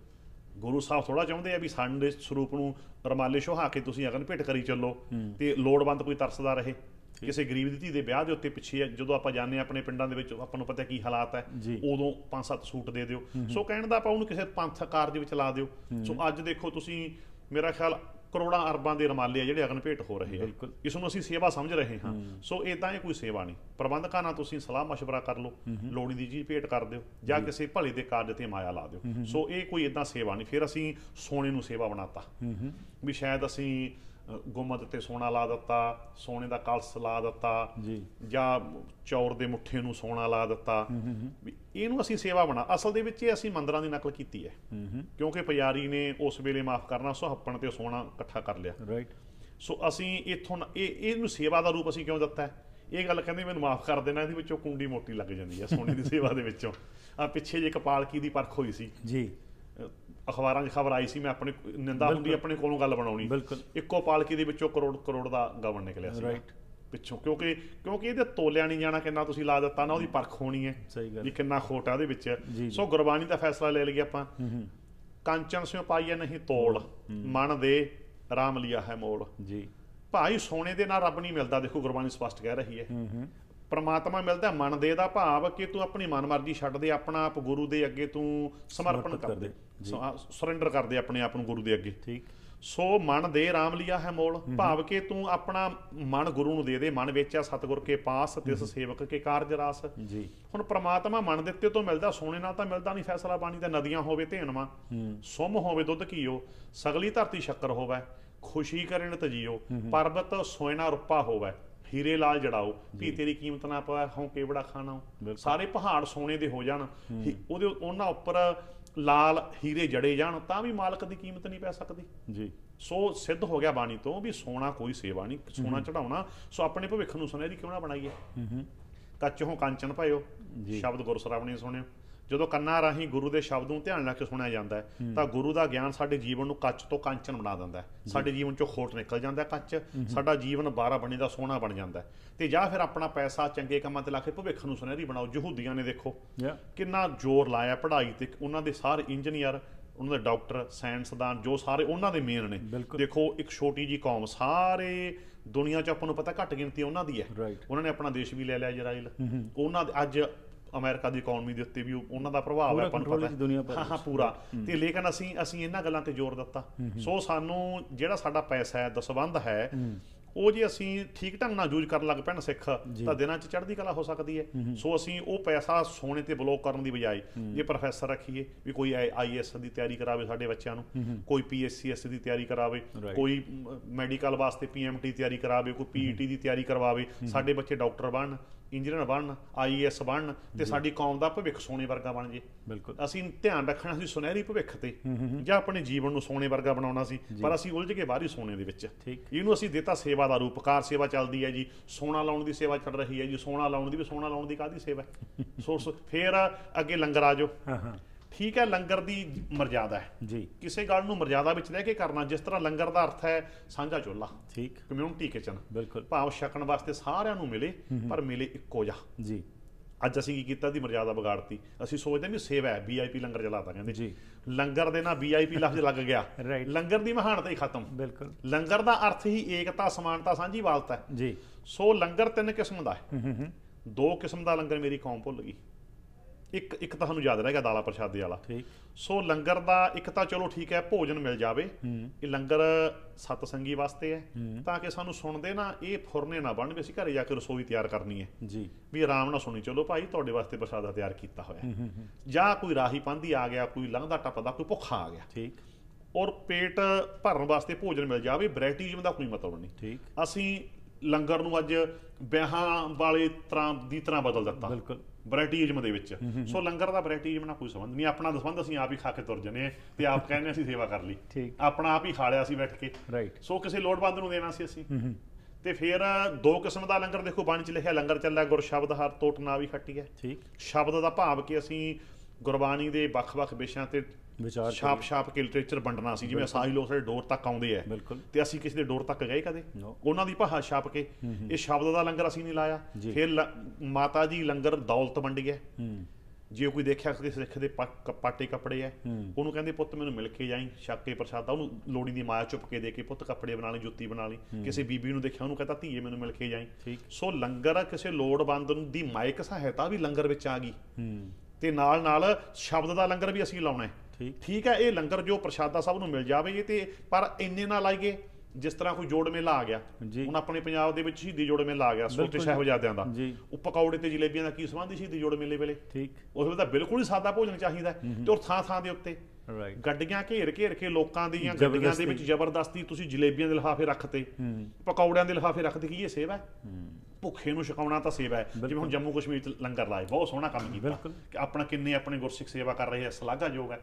Speaker 2: ਗੁਰੂ ਸਾਹਿਬ ਥੋੜਾ ਚਾਹੁੰਦੇ ਆ ਵੀ ਸਾਡੇ ਸਰੂਪ ਨੂੰ ਰਮਾਲੇ ਸ਼ੋਹਾ ਕੇ ਤੁਸੀਂ ਅਗਨ ਭੇਟ ਕਰੀ ਚੱਲੋ। ਤੇ ਲੋੜਵੰਦ ਕੋਈ ਤਰਸਦਾ ਰਹੇ। ਕਿਸੇ ਗਰੀਬ ਦੀ ਧੀ ਦੇ ਵਿਆਹ ਦੇ ਉੱਤੇ ਪਿੱਛੇ ਜਦੋਂ ਆਪਾਂ ਹਾਂ ਆਪਣੇ ਪਿੰਡਾਂ ਦੇ ਵਿੱਚ ਆਪਾਂ ਨੂੰ ਪਤਾ ਕੀ ਹਾਲਾਤ ਹੈ। ਉਦੋਂ ਪੰਜ ਸੱਤ ਸੂਟ ਦੇ ਦਿਓ। ਸੋ ਕਹਿਣ ਦਾ ਆਪਾਂ ਉਹਨੂੰ ਕਿਸੇ ਪੰਥ ਕਾਰਜ ਵਿੱਚ ਲਾ ਦਿਓ। ਸੋ ਅੱਜ ਦੇਖੋ ਤੁਸੀਂ ਮੇਰਾ ਖਿਆਲ ਕਰੋੜਾਂ ਅਰਬਾਂ ਦੇ ਰਮਾਲੇ ਆ ਜਿਹੜੇ ਅਗਨ ਭੇਟ ਹੋ ਰਹੇ ਆ। ਇਸ ਨੂੰ ਅਸੀਂ ਸੇਵਾ ਸਮਝ ਰਹੇ ਹਾਂ। ਸੋ ਇਦਾਂ ਇਹ ਕੋਈ ਸੇਵਾ ਨਹੀਂ। ਪ੍ਰਬੰਧਕਾਂ ਨਾਲ ਤੁਸੀਂ ਸਲਾਹ ਮਸ਼ਵਰਾ ਕਰ ਲਓ ਲੋੜੀ ਦੀ ਚੀਜ਼ ਭੇਟ ਕਰ ਦਿਓ ਜਾਂ ਕਿਸੇ ਭਲੇ ਦੇ ਕਾਰਜ ਤੇ ਮਾਇਆ ਲਾ ਦਿਓ। ਸੋ ਇਹ ਕੋਈ ਇਦਾਂ ਸੇਵਾ ਨਹੀਂ। ਫਿਰ ਅਸੀਂ ਸੋਨੇ ਨੂੰ ਸੇਵਾ ਬਣਾਤਾ। ਵੀ ਸ਼ਾਇਦ ਅਸੀਂ ਅ, ਗੁੰਮਤ ਤੇ ਸੋਨਾ ਲਾ ਦਿੱਤਾ ਸੋਨੇ ਦਾ ਕਲਸ ਲਾ ਦਿੱਤਾ
Speaker 1: ਜੀ।
Speaker 2: ਜਾਂ ਚੌਰ ਦੇ ਮੁੱਠੇ ਨੂੰ ਸੋਨਾ ਲਾ ਦਿੱਤਾ। ਇਹਨੂੰ ਅਸੀਂ ਸੇਵਾ ਬਣਾ ਅਸਲ ਦੇ ਵਿੱਚ ਇਹ ਅਸੀਂ ਮੰਦਰਾਂ ਦੀ ਨਕਲ ਕੀਤੀ ਹੈ। ਕਿਉਂਕਿ ਪੁਜਾਰੀ ਨੇ ਉਸ ਵੇਲੇ ਮਾਫ ਕਰਨਾ ਸੁਹੱਪਣ ਤੇ ਸੋਨਾ ਇਕੱਠਾ ਕਰ ਲਿਆ।
Speaker 1: ਰਾਈਟ
Speaker 2: ਸੋ ਅਸੀਂ ਇੱਥੋਂ ਇਹ ਇਹਨੂੰ ਸੇਵਾ ਦਾ ਰੂਪ ਅਸੀਂ ਕਿਉਂ ਦਿੱਤਾ? ਇਹ ਗੱਲ ਕਹਿੰਦੇ ਮੈਨੂੰ ਮਾਫ ਕਰ ਦੇਣਾ ਇਹਦੇ ਵਿੱਚੋਂ ਕੁੰਡੀ ਮੋਟੀ ਲੱਗ ਜਾਂਦੀ ਹੈ ਸੋਨੇ ਦੀ ਸੇਵਾ ਦੇ ਵਿੱਚੋਂ। ਆ ਪਿੱਛੇ ਜੇ ਕਪਾਲਕੀ ਦੀ ਪਰਖ ਹੋਈ ਸੀ।
Speaker 1: ਜੀ।
Speaker 2: ਅਖਬਾਰਾਂ 'ਚ ਖਬਰ ਆਈ ਸੀ ਮੈਂ ਆਪਣੇ ਨਿੰਦਾ ਹੁੰਦੀ ਆਪਣੇ ਕੋਲੋਂ ਗੱਲ ਬਣਾਉਣੀ। ਇੱਕੋ ਪਾਲਕੀ ਦੇ ਵਿੱਚੋਂ ਕਰੋੜ ਕਰੋੜ ਦਾ ਗਵਨ ਨਿਕਲਿਆ ਸੀ।
Speaker 1: Right.
Speaker 2: ਪਿੱਛੋਂ ਕਿਉਂਕਿ ਕਿਉਂਕਿ ਇਹਦੇ ਤੋਲਿਆ ਨਹੀਂ ਜਾਣਾ ਕਿੰਨਾ ਤੁਸੀਂ ਲਾ ਦਿੱਤਾ ਨਾ ਉਹਦੀ ਪਰਖ ਹੋਣੀ ਹੈ
Speaker 1: ਸਹੀ ਗੱਲ।
Speaker 2: ਵੀ ਕਿੰਨਾ ਖੋਟ ਆ ਉਹਦੇ ਵਿੱਚ। ਸੋ ਗੁਰਬਾਣੀ ਦਾ ਫੈਸਲਾ ਲੈ ਲਈਏ ਆਪਾਂ। ਕੰਚਨ ਸਿਓ ਪਾਈਏ ਨਹੀਂ ਤੋਲ ਮਨ ਦੇ ਰਾਮ ਲਿਆ ਹੈ ਮੋਲ
Speaker 1: ਜੀ।
Speaker 2: ਭਾਈ ਸੋਨੇ ਦੇ ਨਾਲ ਰੱਬ ਨਹੀਂ ਮਿਲਦਾ। ਦੇਖੋ ਗੁਰਬਾਣੀ ਸਪਸ਼ਟ ਕਹਿ ਰਹੀ ਹੈ। ਪਰਮਾਤਮਾ ਮਿਲਦਾ ਮਨ ਦੇ ਦਾ ਭਾਵ ਕਿ ਤੂੰ ਆਪਣੀ ਮਨਮਰਜ਼ੀ ਛੱਡ ਦੇ ਆਪਣਾ ਆਪ ਗੁਰੂ ਦੇ ਅੱਗੇ ਤੂੰ ਸਮਰਪਣ ਕਰ ਦੇ। ਸਰੈਂਡਰ ਕਰ ਦੇ ਆਪਣੇ ਆਪ ਨੂੰ ਗੁਰੂ ਦੇ ਅੱਗੇ।
Speaker 1: ਠੀਕ।
Speaker 2: ਸੋ ਮਨ ਦੇ ਰਾਮ ਲਿਆ ਹੈ ਮੋਲ। ਭਾਵ ਕਿ ਤੂੰ ਆਪਣਾ ਮਨ ਗੁਰੂ ਨੂੰ ਦੇ ਦੇ ਮਨ ਵੇਚਿਆ ਸਤਿਗੁਰ ਕੇ ਪਾਸ ਤਿਸ ਸੇਵਕ ਕੇ ਕਾਰਜ ਰਾਸ।
Speaker 1: ਜੀ।
Speaker 2: ਹੁਣ ਪ੍ਰਮਾਤਮਾ ਮਨ ਦਿੱਤੇ ਤੋਂ ਮਿਲਦਾ ਸੋਨੇ ਨਾਲ ਤਾਂ ਮਿਲਦਾ ਨਹੀਂ ਫੈਸਲਾ ਬਾਣੀ ਦਾ ਨਦੀਆਂ ਹੋਵੇ ਧੇਨਵਾ ਸੁਮ ਹੋਵੇ ਦੁੱਧ ਕੀਓ ਸਗਲੀ ਧਰਤੀ ਸ਼ੱਕਰ ਹੋਵੇ ਖੁਸ਼ੀ ਕਰਨ ਤਜੀਓ ਪਰਬਤ ਸੋਇਨਾ ਰੁੱਪਾ ਹੋਵੇ ਹੀਰੇ ਲਾਲ ਜੜਾਓ ਵੀ ਤੇਰੀ ਕੀਮਤ ਨਾ ਪਵੇ ਹਉ ਕੇਵੜਾ ਖਾਣਾ। ਸਾਰੇ ਪਹਾੜ ਸੋਨੇ ਦੇ ਹੋ ਜਾਣ। ਉਹਦੇ ਉਹਨਾਂ ਉੱਪਰ ਲਾਲ ਹੀਰੇ ਜੜੇ ਜਾਣ ਤਾਂ ਵੀ ਮਾਲਕ ਦੀ ਕੀਮਤ ਨਹੀਂ ਪੈ ਸਕਦੀ।
Speaker 1: ਜੀ।
Speaker 2: ਸੋ ਸਿੱਧ ਹੋ ਗਿਆ ਬਾਣੀ ਤੋਂ ਵੀ ਸੋਨਾ ਕੋਈ ਸੇਵਾ ਨਹੀਂ ਸੋਨਾ ਚੜਾਉਣਾ ਸੋ ਆਪਣੇ ਭਵਿੱਖ ਨੂੰ ਸੁਨਹਿਰੀ ਕਿਉਂ ਨਾ ਬਣਾਈਏ? ਕੱਚੋਂ ਕਾਂਚਨ ਭਇਓ
Speaker 1: ਜੀ।
Speaker 2: ਸ਼ਬਦ ਗੁਰ ਸਰਾਵਣੀ ਸੁਣਿਓ ਜਦੋਂ ਕੰਨਾਂ ਰਾਹੀਂ ਗੁਰੂ ਦੇ ਸ਼ਬਦ ਨੂੰ ਧਿਆਨ ਲਾ ਕੇ ਸੁਣਿਆ ਜਾਂਦਾ ਹੈ ਤਾਂ ਗੁਰੂ ਦਾ ਗਿਆਨ ਸਾਡੇ ਜੀਵਨ ਨੂੰ ਕੱਚ ਤੋਂ ਕਾਂਚਨ ਬਣਾ ਦਿੰਦਾ ਹੈ। ਸਾਡੇ ਜੀਵਨ ਚੋਂ ਖੋਟ ਨਿਕਲ ਜਾਂਦਾ ਹੈ ਕੱਚ ਸਾਡਾ ਜੀਵਨ ਬਾਰਾ ਬਣੇ ਦਾ ਸੋਨਾ ਬਣ ਜਾਂਦਾ ਹੈ। ਤੇ ਜਾਂ ਫਿਰ ਆਪਣਾ ਪੈਸਾ ਚੰਗੇ ਕੰਮਾਂ ਤੇ ਲਾ ਕੇ ਭਵਿੱਖ ਨੂੰ ਸੁਨਹਿਰੀ ਬਣਾਓ ਯਹੂਦੀਆਂ ਨੇ ਦੇਖੋ। ਕਿੰਨਾ ਜ਼ੋਰ ਲਾਇਆ ਪੜ੍ਹਾਈ ਤੇ ਉਹਨਾਂ ਦੇ ਸਾਰੇ ਇੰਜੀਨੀਅਰ ਉਹਨਾਂ ਦੇ ਡਾਕਟਰ ਸਾਇੰਸਦਾਨ ਜੋ ਸਾਰੇ ਉਹਨਾਂ ਦੇ ਮੇਨ ਨੇ। ਦੇਖੋ ਇੱਕ ਛੋਟੀ ਜੀ ਕੌਮ ਸਾਰੇ ਦੁਨੀਆ 'ਚ ਆਪਾਂ ਨੂੰ ਪਤਾ ਘੱਟ ਗਿਣਤੀ ਉਹਨਾਂ ਦੀ ਹੈ. ਉਹਨਾਂ ਨੇ ਆਪਣਾ ਦੇਸ਼ ਵੀ ਲੈ ਲਿਆ ਇਜ਼ਰਾਈਲ। ਉਹਨਾਂ ਦੇ ਅੱਜ ਅਮਰੀਕਾ ਦੀ ਇਕਨੋਮੀ ਦੇ ਉੱਤੇ ਵੀ ਉਹ- ਉਹਨਾਂ ਦਾ ਪ੍ਰਭਾਵ
Speaker 1: ਪੂਰਾ
Speaker 2: ਹੈ ਆਪਾਂ ਨੂੰ ਪਤਾ
Speaker 1: ਵਿੱਚ ਦੁਨੀਆ ਭਰ
Speaker 2: ਹਾਂ ਹਾਂ ਪੂਰਾ। ਤੇ ਲੇਕਿਨ ਅਸੀਂ ਅਸੀਂ ਇਹਨਾਂ ਗੱਲਾਂ ਤੇ ਜ਼ੋਰ ਦਿੱਤਾ। ਸੋ ਸਾਨੂੰ ਜਿਹੜਾ ਸਾਡਾ ਪੈਸਾ ਹੈ ਦਸਵੰਧ ਹੈ ਉਹ ਜੇ ਅਸੀਂ ਠੀਕ ਢੰਗ ਨਾਲ ਯੂਜ਼ ਕਰਨ ਲੱਗ ਪੈਣ ਸਿੱਖ ਤਾਂ ਦਿਨਾਂ 'ਚ ਚੜ੍ਹਦੀ ਕਲਾ ਹੋ ਸਕਦੀ ਹੈ। ਸੋ ਅਸੀਂ ਉਹ ਪੈਸਾ ਸੋਨੇ ਤੇ ਬਲੌਕ ਕਰਨ ਦੀ ਬਜਾਏ ਜੇ ਪ੍ਰੋਫੈਸਰ ਰੱਖੀਏ ਵੀ ਕੋਈ ਆਈਐਸ ਦੀ ਤਿਆਰੀ ਕਰਾਵੇ ਸਾਡੇ ਬੱਚਿਆਂ ਨੂੰ ਕੋਈ ਪੀਐਸਸੀਐਸ ਦੀ ਤਿਆਰੀ ਕਰਾਵੇ. ਕੋਈ ਮੈਡੀਕਲ ਵਾਸਤੇ ਪੀਐਮਟੀ ਤਿਆਰੀ ਕਰਾਵੇ ਕੋਈ ਪੀਈਟੀ ਦੀ ਤਿਆਰੀ ਕਰਵਾਵੇ ਸਾਡੇ ਬੱਚੇ ਡਾਕਟਰ ਬਣਨ ਇੰਜੀਨੀਅਰ ਬਣਨ ਆਈਐਸ ਬਣਨ ਤੇ ਸਾਡੀ ਕੌਮ ਦਾ ਭਵਿੱਖ ਸੋਨੇ ਵਰਗਾ ਬਣ ਜੇ।
Speaker 1: ਬਿਲਕੁਲ।
Speaker 2: ਅਸੀਂ ਧਿਆਨ ਰੱਖਣਾ ਸੀ ਸੁਨਹਿਰੀ ਭਵਿੱਖ ਤੇ ਜਾਂ ਆਪਣੇ ਜੀਵਨ ਨੂੰ ਸੋਨੇ ਵਰਗਾ ਬਣਾਉਣਾ ਸੀ ਪਰ ਅਸੀਂ ਉਲਝ ਕੇ ਬਾਹਰੀ ਸੋਨੇ ਦੇ ਵਿੱਚ। ਇਹਨੂੰ ਅਸੀਂ ਦਿੱਤਾ ਸੇਵਾ ਦਾ ਰੂਪ। ਕਾਰ ਸੇਵਾ ਚੱਲਦੀ ਹੈ ਜੀ ਸੋਨਾ ਲਾਉਣ ਦੀ ਸੇਵਾ ਚੱਲ ਰਹੀ ਹੈ ਜੀ ਸੋਨਾ ਲਾਉਣ ਦੀ ਵੀ ਸੋਨਾ ਲਾਉਣ ਦੀ ਕਾਦੀ ਸੇਵਾ ਹੈ? ਸੋ ਸੋ- ਫੇਰ ਅੱਗੇ ਲੰਗਰ ਆ ਜਾਓ।
Speaker 1: ਹਾਂ ਹਾਂ।
Speaker 2: ਠੀਕ ਹੈ ਲੰਗਰ ਦੀ ਮਰਜ਼ਾਦਾ ਹੈ।
Speaker 1: ਜੀ।
Speaker 2: ਕਿਸੇ ਗੱਲ ਨੂੰ ਮਰਜ਼ਾਦਾ ਵਿੱਚ ਰਹਿ ਕੇ ਕਰਨਾ ਜਿਸ ਤਰ੍ਹਾਂ ਲੰਗਰ ਦਾ ਅਰਥ ਹੈ ਸਾਂਝਾ ਚੁੱਲ੍ਹਾ
Speaker 1: ਠੀਕ।
Speaker 2: ਕਮਿਊਨਿਟੀ ਕਿਚਨ
Speaker 1: ਬਿਲਕੁਲ।
Speaker 2: ਭਾਵ ਛਕਣ ਵਾਸਤੇ ਸਾਰਿਆਂ ਨੂੰ ਮਿਲੇ ਪਰ ਮਿਲੇ ਇੱਕੋ ਜਿਹਾ।
Speaker 1: ਜੀ।
Speaker 2: ਅੱਜ ਅਸੀਂ ਕੀ ਕੀਤਾ ਦੀ ਮਰਜ਼ਾਦਾ ਵਿਗਾੜਤੀ। ਅਸੀਂ ਸੋਚਦੇ ਵੀ ਸੇਵਾ ਹੈ ਵੀਆਈਪੀ ਲੰਗਰ ਚਲਾਤਾ ਕਹਿੰਦੇ।
Speaker 1: ਜੀ।
Speaker 2: ਲੰਗਰ ਦੇ ਨਾਲ ਵੀਆਈਪੀ ਲਫ਼ਜ਼ ਲੱਗ ਗਿਆ. ਲੰਗਰ ਦੀ ਮਹਾਨਤਾ ਹੀ ਖਤਮ।
Speaker 1: ਬਿਲਕੁਲ।
Speaker 2: ਲੰਗਰ ਦਾ ਅਰਥ ਹੀ ਏਕਤਾ ਸਮਾਨਤਾ ਸਾਂਝੀ ਵਾਲਤਾ
Speaker 1: ਜੀ।
Speaker 2: ਸੋ ਲੰਗਰ ਤਿੰਨ ਕਿਸਮ ਦਾ ਹੈ। ਦੋ ਕਿਸਮ ਦਾ ਲੰਗਰ ਮੇਰੀ ਕੌਮ ਭੁੱਲ ਗਈ। ਇੱਕ ਇੱਕ ਤਾਂ ਸਾਨੂੰ ਯਾਦ ਰਹਿ ਗਿਆ ਦਾਲਾ ਪ੍ਰਸ਼ਾਦੇ ਵਾਲਾ।
Speaker 1: ਠੀਕ।
Speaker 2: ਸੋ ਲੰਗਰ ਦਾ ਇੱਕ ਤਾਂ ਚਲੋ ਠੀਕ ਹੈ ਭੋਜਨ ਮਿਲ ਜਾਵੇ। ਇਹ ਲੰਗਰ ਸਤ ਸੰਗੀ ਵਾਸਤੇ ਹੈ। ਤਾਂ ਕਿ ਸਾਨੂੰ ਸੁਣਦੇ ਨਾ ਇਹ ਫੁਰਨੇ ਨਾ ਬਣ ਵੀ ਅਸੀਂ ਘਰੇ ਜਾ ਕੇ ਰਸੋਈ ਤਿਆਰ ਕਰਨੀ ਹੈ।
Speaker 1: ਜੀ।
Speaker 2: ਵੀ ਆਰਾਮ ਨਾਲ ਸੁਣੀ ਚਲੋ ਭਾਈ ਤੁਹਾਡੇ ਵਾਸਤੇ ਪ੍ਰਸ਼ਾਦਾ ਤਿਆਰ ਕੀਤਾ ਹੋਇਆ। ਜਾਂ ਕੋਈ ਰਾਹੀ ਪੰਦੀ ਆ ਗਿਆ ਕੋਈ ਲੰਘਦਾ ਟੱਪਦਾ ਕੋਈ ਭੁੱਖਾ ਆ ਗਿਆ।
Speaker 1: ਠੀਕ।
Speaker 2: ਔਰ ਪੇਟ ਭਰਨ ਵਾਸਤੇ ਭੋਜਨ ਮਿਲ ਜਾਵੇ ਵੈਰਾਈਟੀਜ਼ਮ ਦਾ ਕੋਈ ਮਤਲਬ ਨਹੀਂ।
Speaker 1: ਠੀਕ।
Speaker 2: ਅਸੀਂ ਲੰਗਰ ਨੂੰ ਅੱਜ ਵਿਆਹਾਂ ਵਾਲੇ ਤਰ੍ਹਾਂ ਦੀ ਤਰ੍ਹਾਂ ਬਦਲ ਦਿੱਤਾ।
Speaker 1: ਬਿਲਕੁਲ।
Speaker 2: ਵੈਰਾਈਟੀਜ਼ਮ ਦੇ ਵਿੱਚ। ਸੋ ਲੰਗਰ ਦਾ ਵੈਰਾਈਟੀਜ਼ਮ ਨਾਲ ਕੋਈ ਸੰਬੰਧ ਨਹੀਂ। ਆਪਣਾ ਦਸਵੰਦ ਅਸੀਂ ਆਪ ਹੀ ਖਾ ਕੇ ਤੁਰ ਜੰਨੇ ਤੇ ਆਪ ਕਹਿੰਦੇ ਅਸੀਂ ਸੇਵਾ ਕਰ ਲਈ। ਆਪਣਾ ਆਪ ਹੀ ਖਾ ਲਿਆ ਸੀ ਬੈਠ ਕੇ।
Speaker 1: ਰਾਈਟ
Speaker 2: ਸੋ ਕਿਸੇ ਲੋੜਵੰਦ ਨੂੰ ਦੇਣਾ ਸੀ ਅਸੀਂ। ਤੇ ਫਿਰ ਦੋ ਕਿਸਮ ਦਾ ਲੰਗਰ ਦੇਖੋ ਬਾਣੀ ਚ ਲਿਖਿਆ ਲੰਗਰ ਚੱਲਿਆ ਗੁਰ ਸ਼ਬਦ ਹਰ ਤੋਟ ਨਾ ਵੀ ਖੱਟੀ ਹੈ।
Speaker 1: ਠੀਕ।
Speaker 2: ਸ਼ਬਦ ਦਾ ਭਾਵ ਕਿ ਅਸੀਂ ਗੁਰਬਾਣੀ ਦੇ ਵੱਖ-ਵੱਖ ਵਿਸ਼ਿਆਂ ਤੇ
Speaker 1: ਵਿਚਾਰ
Speaker 2: ਛਾਪ ਛਾਪ ਕੇ ਲਿਟਰੇਚਰ ਵੰਡਣਾ ਸੀ ਜਿਵੇਂ ਅਸਾਈ ਲੋਕ ਸਾਡੇ ਡੋਰ ਤੱਕ ਆਉਂਦੇ ਆ। ਤੇ ਅਸੀਂ ਕਿਸੇ ਦੇ ਡੋਰ ਤੱਕ ਗਏ ਕਦੇ. ਉਹਨਾਂ ਦੀ ਭਾਸ਼ਾ ਛਾਪ ਕੇ। ਇਹ ਸ਼ਬਦ ਦਾ ਲੰਗਰ ਅਸੀਂ ਨਹੀਂ ਲਾਇਆ। ਫਿਰ ਮਾਤਾ ਜੀ ਲੰਗਰ ਦੌਲਤ ਵੰਡੀ ਹੈ। ਜੇ ਕੋਈ ਦੇਖਿਆ ਕਿ ਸਿੱਖ ਦੇ ਪਾਟੇ ਕੱਪੜੇ ਐ ਉਹਨੂੰ ਕਹਿੰਦੇ ਪੁੱਤ ਮੈਨੂੰ ਮਿਲ ਕੇ ਜਾਈ ਛੱਕੇ ਪ੍ਰਸ਼ਾਦਾ। ਉਹਨੂੰ ਲੋੜੀ ਦੀ ਮਾਇਆ ਚੁੱਪ ਕੇ ਦੇ ਕੇ ਪੁੱਤ ਕੱਪੜੇ ਬਣਾ ਲਈ ਜੁੱਤੀ ਬਣਾ ਲਈ। ਕਿਸੇ ਬੀਬੀ ਨੂੰ ਦੇਖਿਆ ਉਹਨੂੰ ਕਹਿੰਦਾ ਧੀਏ ਮੈਨੂੰ ਮਿਲ ਕੇ ਜਾਈ। ਸੋ ਲੰਗਰ ਕਿਸੇ ਲੋੜਵੰਦ ਨੂੰ ਦੀ ਮਾਇਕ ਸਹਾਇਤਾ ਵੀ ਲੰਗਰ ਵਿੱਚ ਆ ਗਈ। ਤੇ ਨਾਲ ਨਾਲ ਸ਼ਬਦ ਦਾ ਲੰਗਰ ਵੀ ਅਸੀਂ ਲਾਉਣਾ ਹੈ।
Speaker 1: ਠੀਕ।
Speaker 2: ਠੀਕ ਹੈ ਇਹ ਲੰਗਰ ਜੋ ਪ੍ਰਸ਼ਾਦਾ ਸਭ ਨੂੰ ਮਿਲ ਜਾਵੇ ਤੇ ਪਰ ਇੰਨੇ ਨਾ ਲਾਈਏ ਜਿਸ ਤਰ੍ਹਾਂ ਕੋਈ ਜੋੜ ਮੇਲਾ ਆ ਗਿਆ। ਹੁਣ ਆਪਣੇ ਪੰਜਾਬ ਦੇ ਵਿੱਚ ਸ਼ਹੀਦੀ ਜੋੜ ਮੇਲਾ ਆ ਗਿਆ ਸੋਤੇ। ਸਾਹਿਬਜ਼ਾਦਿਆਂ ਦਾ। ਉਹ ਪਕੌੜੇ ਤੇ ਜਲੇਬੀਆਂ ਦਾ ਕੀ ਸੰਬੰਧ ਸੀ ਸ਼ਹੀਦੀ ਜੋੜ ਮੇਲੇ ਵੇਲੇ?
Speaker 1: ਠੀਕ।
Speaker 2: ਉਸ ਵੇਲੇ ਤਾਂ ਬਿਲਕੁਲ ਹੀ ਸਾਦਾ ਭੋਜਨ ਚਾਹੀਦਾ। ਤੇ ਉਹ ਥਾਂ ਥਾਂ ਦੇ ਉੱਤੇ।
Speaker 1: ਰਾਈਟ
Speaker 2: ਗੱਡੀਆਂ ਘੇਰ ਘੇਰ ਕੇ ਲੋਕਾਂ ਦੀਆਂ ਗੱਡੀਆਂ ਦੇ। ਵਿੱਚ ਜ਼ਬਰਦਸਤੀ ਤੁਸੀਂ ਜਲੇਬੀਆਂ ਦੇ ਲਿਫਾਫੇ ਰੱਖਤੇ। ਪਕੌੜਿਆਂ ਦੇ ਲਿਫਾਫੇ ਰੱਖਤੇ ਕੀ ਇਹ ਸੇਵਾ ਹੈ। ਭੁੱਖੇ ਨੂੰ ਛਕਾਉਣਾ ਤਾਂ ਸੇਵਾ ਹੈ। ਜਿਵੇਂ ਹੁਣ ਜੰਮੂ ਕਸ਼ਮੀਰ ਚ ਲੰਗਰ ਲਾਏ ਬਹੁਤ ਸੋਹਣਾ ਕੰਮ ਕੀਤਾ। ਕਿ ਆਪਣਾ ਕਿੰਨੇ ਆਪਣੇ ਗੁਰਸਿੱਖ ਸੇਵਾ ਕਰ ਰਹੇ ਆ ਸ਼ਲਾਘਾਯੋਗ ਹੈ।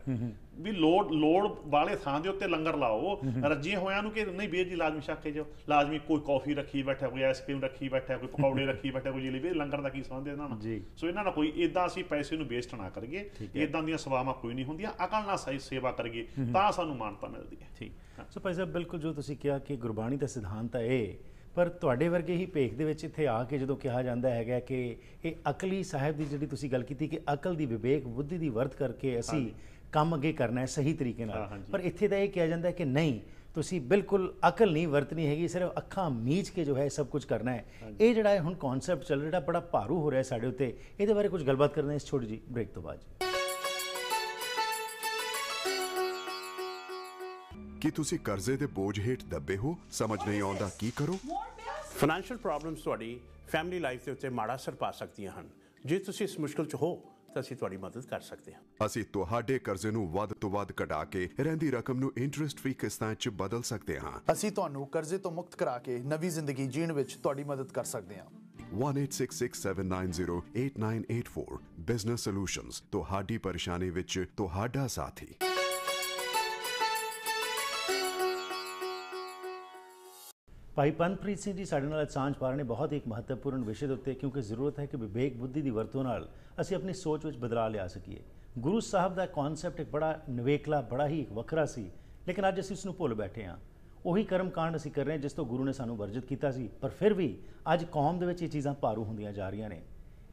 Speaker 2: ਵੀ ਲੋੜ ਲੋੜ ਵਾਲੇ ਥਾਂ ਦੇ ਉੱਤੇ ਲੰਗਰ ਲਾਓ। ਰੱਜੇ ਹੋਇਆਂ ਨੂੰ ਕਿ ਨਹੀਂ ਵੀਰ ਜੀ ਲਾਜ਼ਮੀ ਛੱਕ ਕੇ ਜਾਓ। ਲਾਜ਼ਮੀ ਕੋਈ ਕਾਫੀ ਰੱਖੀ ਬੈਠਾ ਕੋਈ ਆਈਸਕ੍ਰੀਮ ਰੱਖੀ ਬੈਠਾ ਕੋਈ ਪਕੌੜੇ ਰੱਖੀ ਬੈਠਾ ਕੋਈ ਜਲੇਬੀ। ਲੰਗਰ ਦਾ ਕੀ ਸੰਬੰਧ ਹੈ ਇਹਨਾਂ ਨਾਲ। ਸੋ ਇਹਨਾਂ ਨਾਲ ਕੋਈ ਇਦਾਂ ਅਸੀਂ ਪੈਸੇ ਨੂੰ ਵੇਸਟ ਨਾ ਕਰੀਏ। ਇਦਾਂ ਦੀਆਂ ਸੇਵਾਵਾਂ ਕੋਈ ਨਹੀਂ ਹੁੰਦੀਆਂ। ਅਕਲ ਨਾਲ ਸਹੀ ਸੇਵਾ ਕਰੀਏ ਤਾਂ ਸਾਨੂੰ ਮਾਨਤਾ ਮਿਲਦੀ ਹੈ।
Speaker 1: ਠੀਕ। ਸੋ ਭਾਈ ਸਾਹਿਬ ਬਿਲਕੁਲ ਜੋ ਤੁਸੀਂ ਕਿਹਾ ਕਿ ਗੁਰਬਾਣੀ ਦਾ ਸਿਧਾਂਤ ਹੈ ਇਹ ਪਰ ਤੁਹਾਡੇ ਵਰਗੇ ਹੀ ਭੇਖ ਦੇ ਵਿੱਚ ਇੱਥੇ ਆ ਕੇ ਜਦੋਂ ਕਿਹਾ ਜਾਂਦਾ ਹੈਗਾ ਕਿ ਇਹ ਅਕਲੀ ਸਾਹਿਬ ਦੀ ਜਿਹੜੀ ਤੁਸੀਂ ਗੱਲ ਕੀਤੀ ਕਿ ਅਕਲ ਦੀ ਵਿਵੇਕ ਬੁੱਧੀ ਦੀ ਵਰਤ ਕਰਕੇ ਅਸੀਂ ਕੰਮ ਅੱਗੇ ਕਰਨਾ ਹੈ ਸਹੀ ਤਰੀਕੇ ਨਾਲ। ਪਰ ਇੱਥੇ ਤਾਂ ਇਹ ਕਿਹਾ ਜਾਂਦਾ ਹੈ ਕਿ ਨਹੀਂ ਤੁਸੀਂ ਬਿਲਕੁਲ ਅਕਲ ਨਹੀਂ ਵਰਤਣੀ ਹੈਗੀ ਸਿਰਫ ਅੱਖਾਂ ਮੀਚ ਕੇ ਜੋ ਹੈ ਸਭ ਕੁਝ ਕਰਨਾ ਹੈ। ਇਹ ਜਿਹੜਾ ਹੈ ਹੁਣ ਕਨਸੈਪਟ ਚੱਲ ਰਿਹਾ ਬੜਾ ਭਾਰੂ ਹੋ ਰਿਹਾ ਸਾਡੇ ਉੱਤੇ ਇਹਦੇ ਬਾਰੇ ਕੁਝ ਗੱਲਬਾਤ ਕਰਦੇ ਹਾਂ ਇਸ ਛੋਟੀ ਜੀ ਬ੍ਰੇਕ ਤੋਂ ਬਾਅਦ
Speaker 3: ਕੀ ਤੁਸੀਂ ਕਰਜ਼ੇ ਦੇ ਬੋਝ ਹੇਠ ਦੱਬੇ ਹੋ? ਸਮਝ ਨਹੀਂ ਆਉਂਦਾ ਕੀ ਕਰੋ?
Speaker 4: ਫਾਈਨੈਂਸ਼ੀਅਲ ਪ੍ਰੋਬਲਮਸ ਤੁਹਾਡੀ ਫੈਮਿਲੀ ਲਾਈਫ ਦੇ ਉੱਤੇ ਮਾੜਾ ਅਸਰ ਪਾ ਸਕਦੀਆਂ ਹਨ। ਜੇ ਤੁਸੀਂ ਇਸ ਮੁਸ਼ਕਲ 'ਚ ਹੋ ਤਾਂ ਅਸੀਂ ਤੁਹਾਡੀ ਮਦਦ ਕਰ ਸਕਦੇ ਹਾਂ।
Speaker 3: ਅਸੀਂ ਤੁਹਾਡੇ ਕਰਜ਼ੇ ਨੂੰ ਵੱਧ ਤੋਂ ਵੱਧ ਘਟਾ ਕੇ ਰਹਿੰਦੀ ਰਕਮ ਨੂੰ ਇੰਟਰਸਟ ਫ੍ਰੀ ਕਿਸ਼ਤਾਂ 'ਚ ਬਦਲ ਸਕਦੇ ਹਾਂ।
Speaker 5: ਅਸੀਂ ਤੁਹਾਨੂੰ ਕਰਜ਼ੇ ਤੋਂ ਮੁਕਤ ਕਰਾ ਕੇ ਨਵੀਂ ਜ਼ਿੰਦਗੀ ਜੀਣ ਵਿੱਚ ਤੁਹਾਡੀ ਮਦਦ ਕਰ ਸਕਦੇ ਹਾਂ।
Speaker 3: 186679088984 ਬਿਜ਼ਨਸ ਸੋਲੂਸ਼ਨਜ਼ ਤੁਹਾਡੀ ਪਰੇਸ਼ਾਨੀ ਵਿੱਚ ਤੁਹਾਡਾ ਸਾਥੀ।
Speaker 1: ਭਾਈ ਪੰਨਪ੍ਰੀਤ ਸਿੰਘ ਜੀ ਸਾਡੇ ਨਾਲ ਸਾਂਝ ਪਾ ਰਹੇ ਨੇ, ਬਹੁਤ ਹੀ ਇੱਕ ਮਹੱਤਵਪੂਰਨ ਵਿਸ਼ੇ ਦੇ ਉੱਤੇ, ਕਿਉਂਕਿ ਜ਼ਰੂਰਤ ਹੈ ਕਿ ਵਿਵੇਕ ਬੁੱਧੀ ਦੀ ਵਰਤੋਂ ਨਾਲ ਅਸੀਂ ਆਪਣੀ ਸੋਚ ਵਿੱਚ ਬਦਲਾਅ ਲਿਆ ਸਕੀਏ। ਗੁਰੂ ਸਾਹਿਬ ਦਾ ਕਨਸੈਪਟ ਇੱਕ ਬੜਾ ਨਿਵੇਕਲਾ, ਬੜਾ ਹੀ ਵੱਖਰਾ ਸੀ, ਲੇਕਿਨ ਅੱਜ ਅਸੀਂ ਉਸ ਨੂੰ ਭੁੱਲ ਬੈਠੇ ਹਾਂ। ਉਹੀ ਕਰਮ ਕਾਂਡ ਅਸੀਂ ਕਰ ਰਹੇ ਹਾਂ, ਜਿਸ ਤੋਂ ਗੁਰੂ ਨੇ ਸਾਨੂੰ ਵਰਜਿਤ ਕੀਤਾ ਸੀ, ਪਰ ਫਿਰ ਵੀ ਅੱਜ ਕੌਮ ਦੇ ਵਿੱਚ ਇਹ ਚੀਜ਼ਾਂ ਭਾਰੂ ਹੁੰਦੀਆਂ ਜਾ ਰਹੀਆਂ ਨੇ।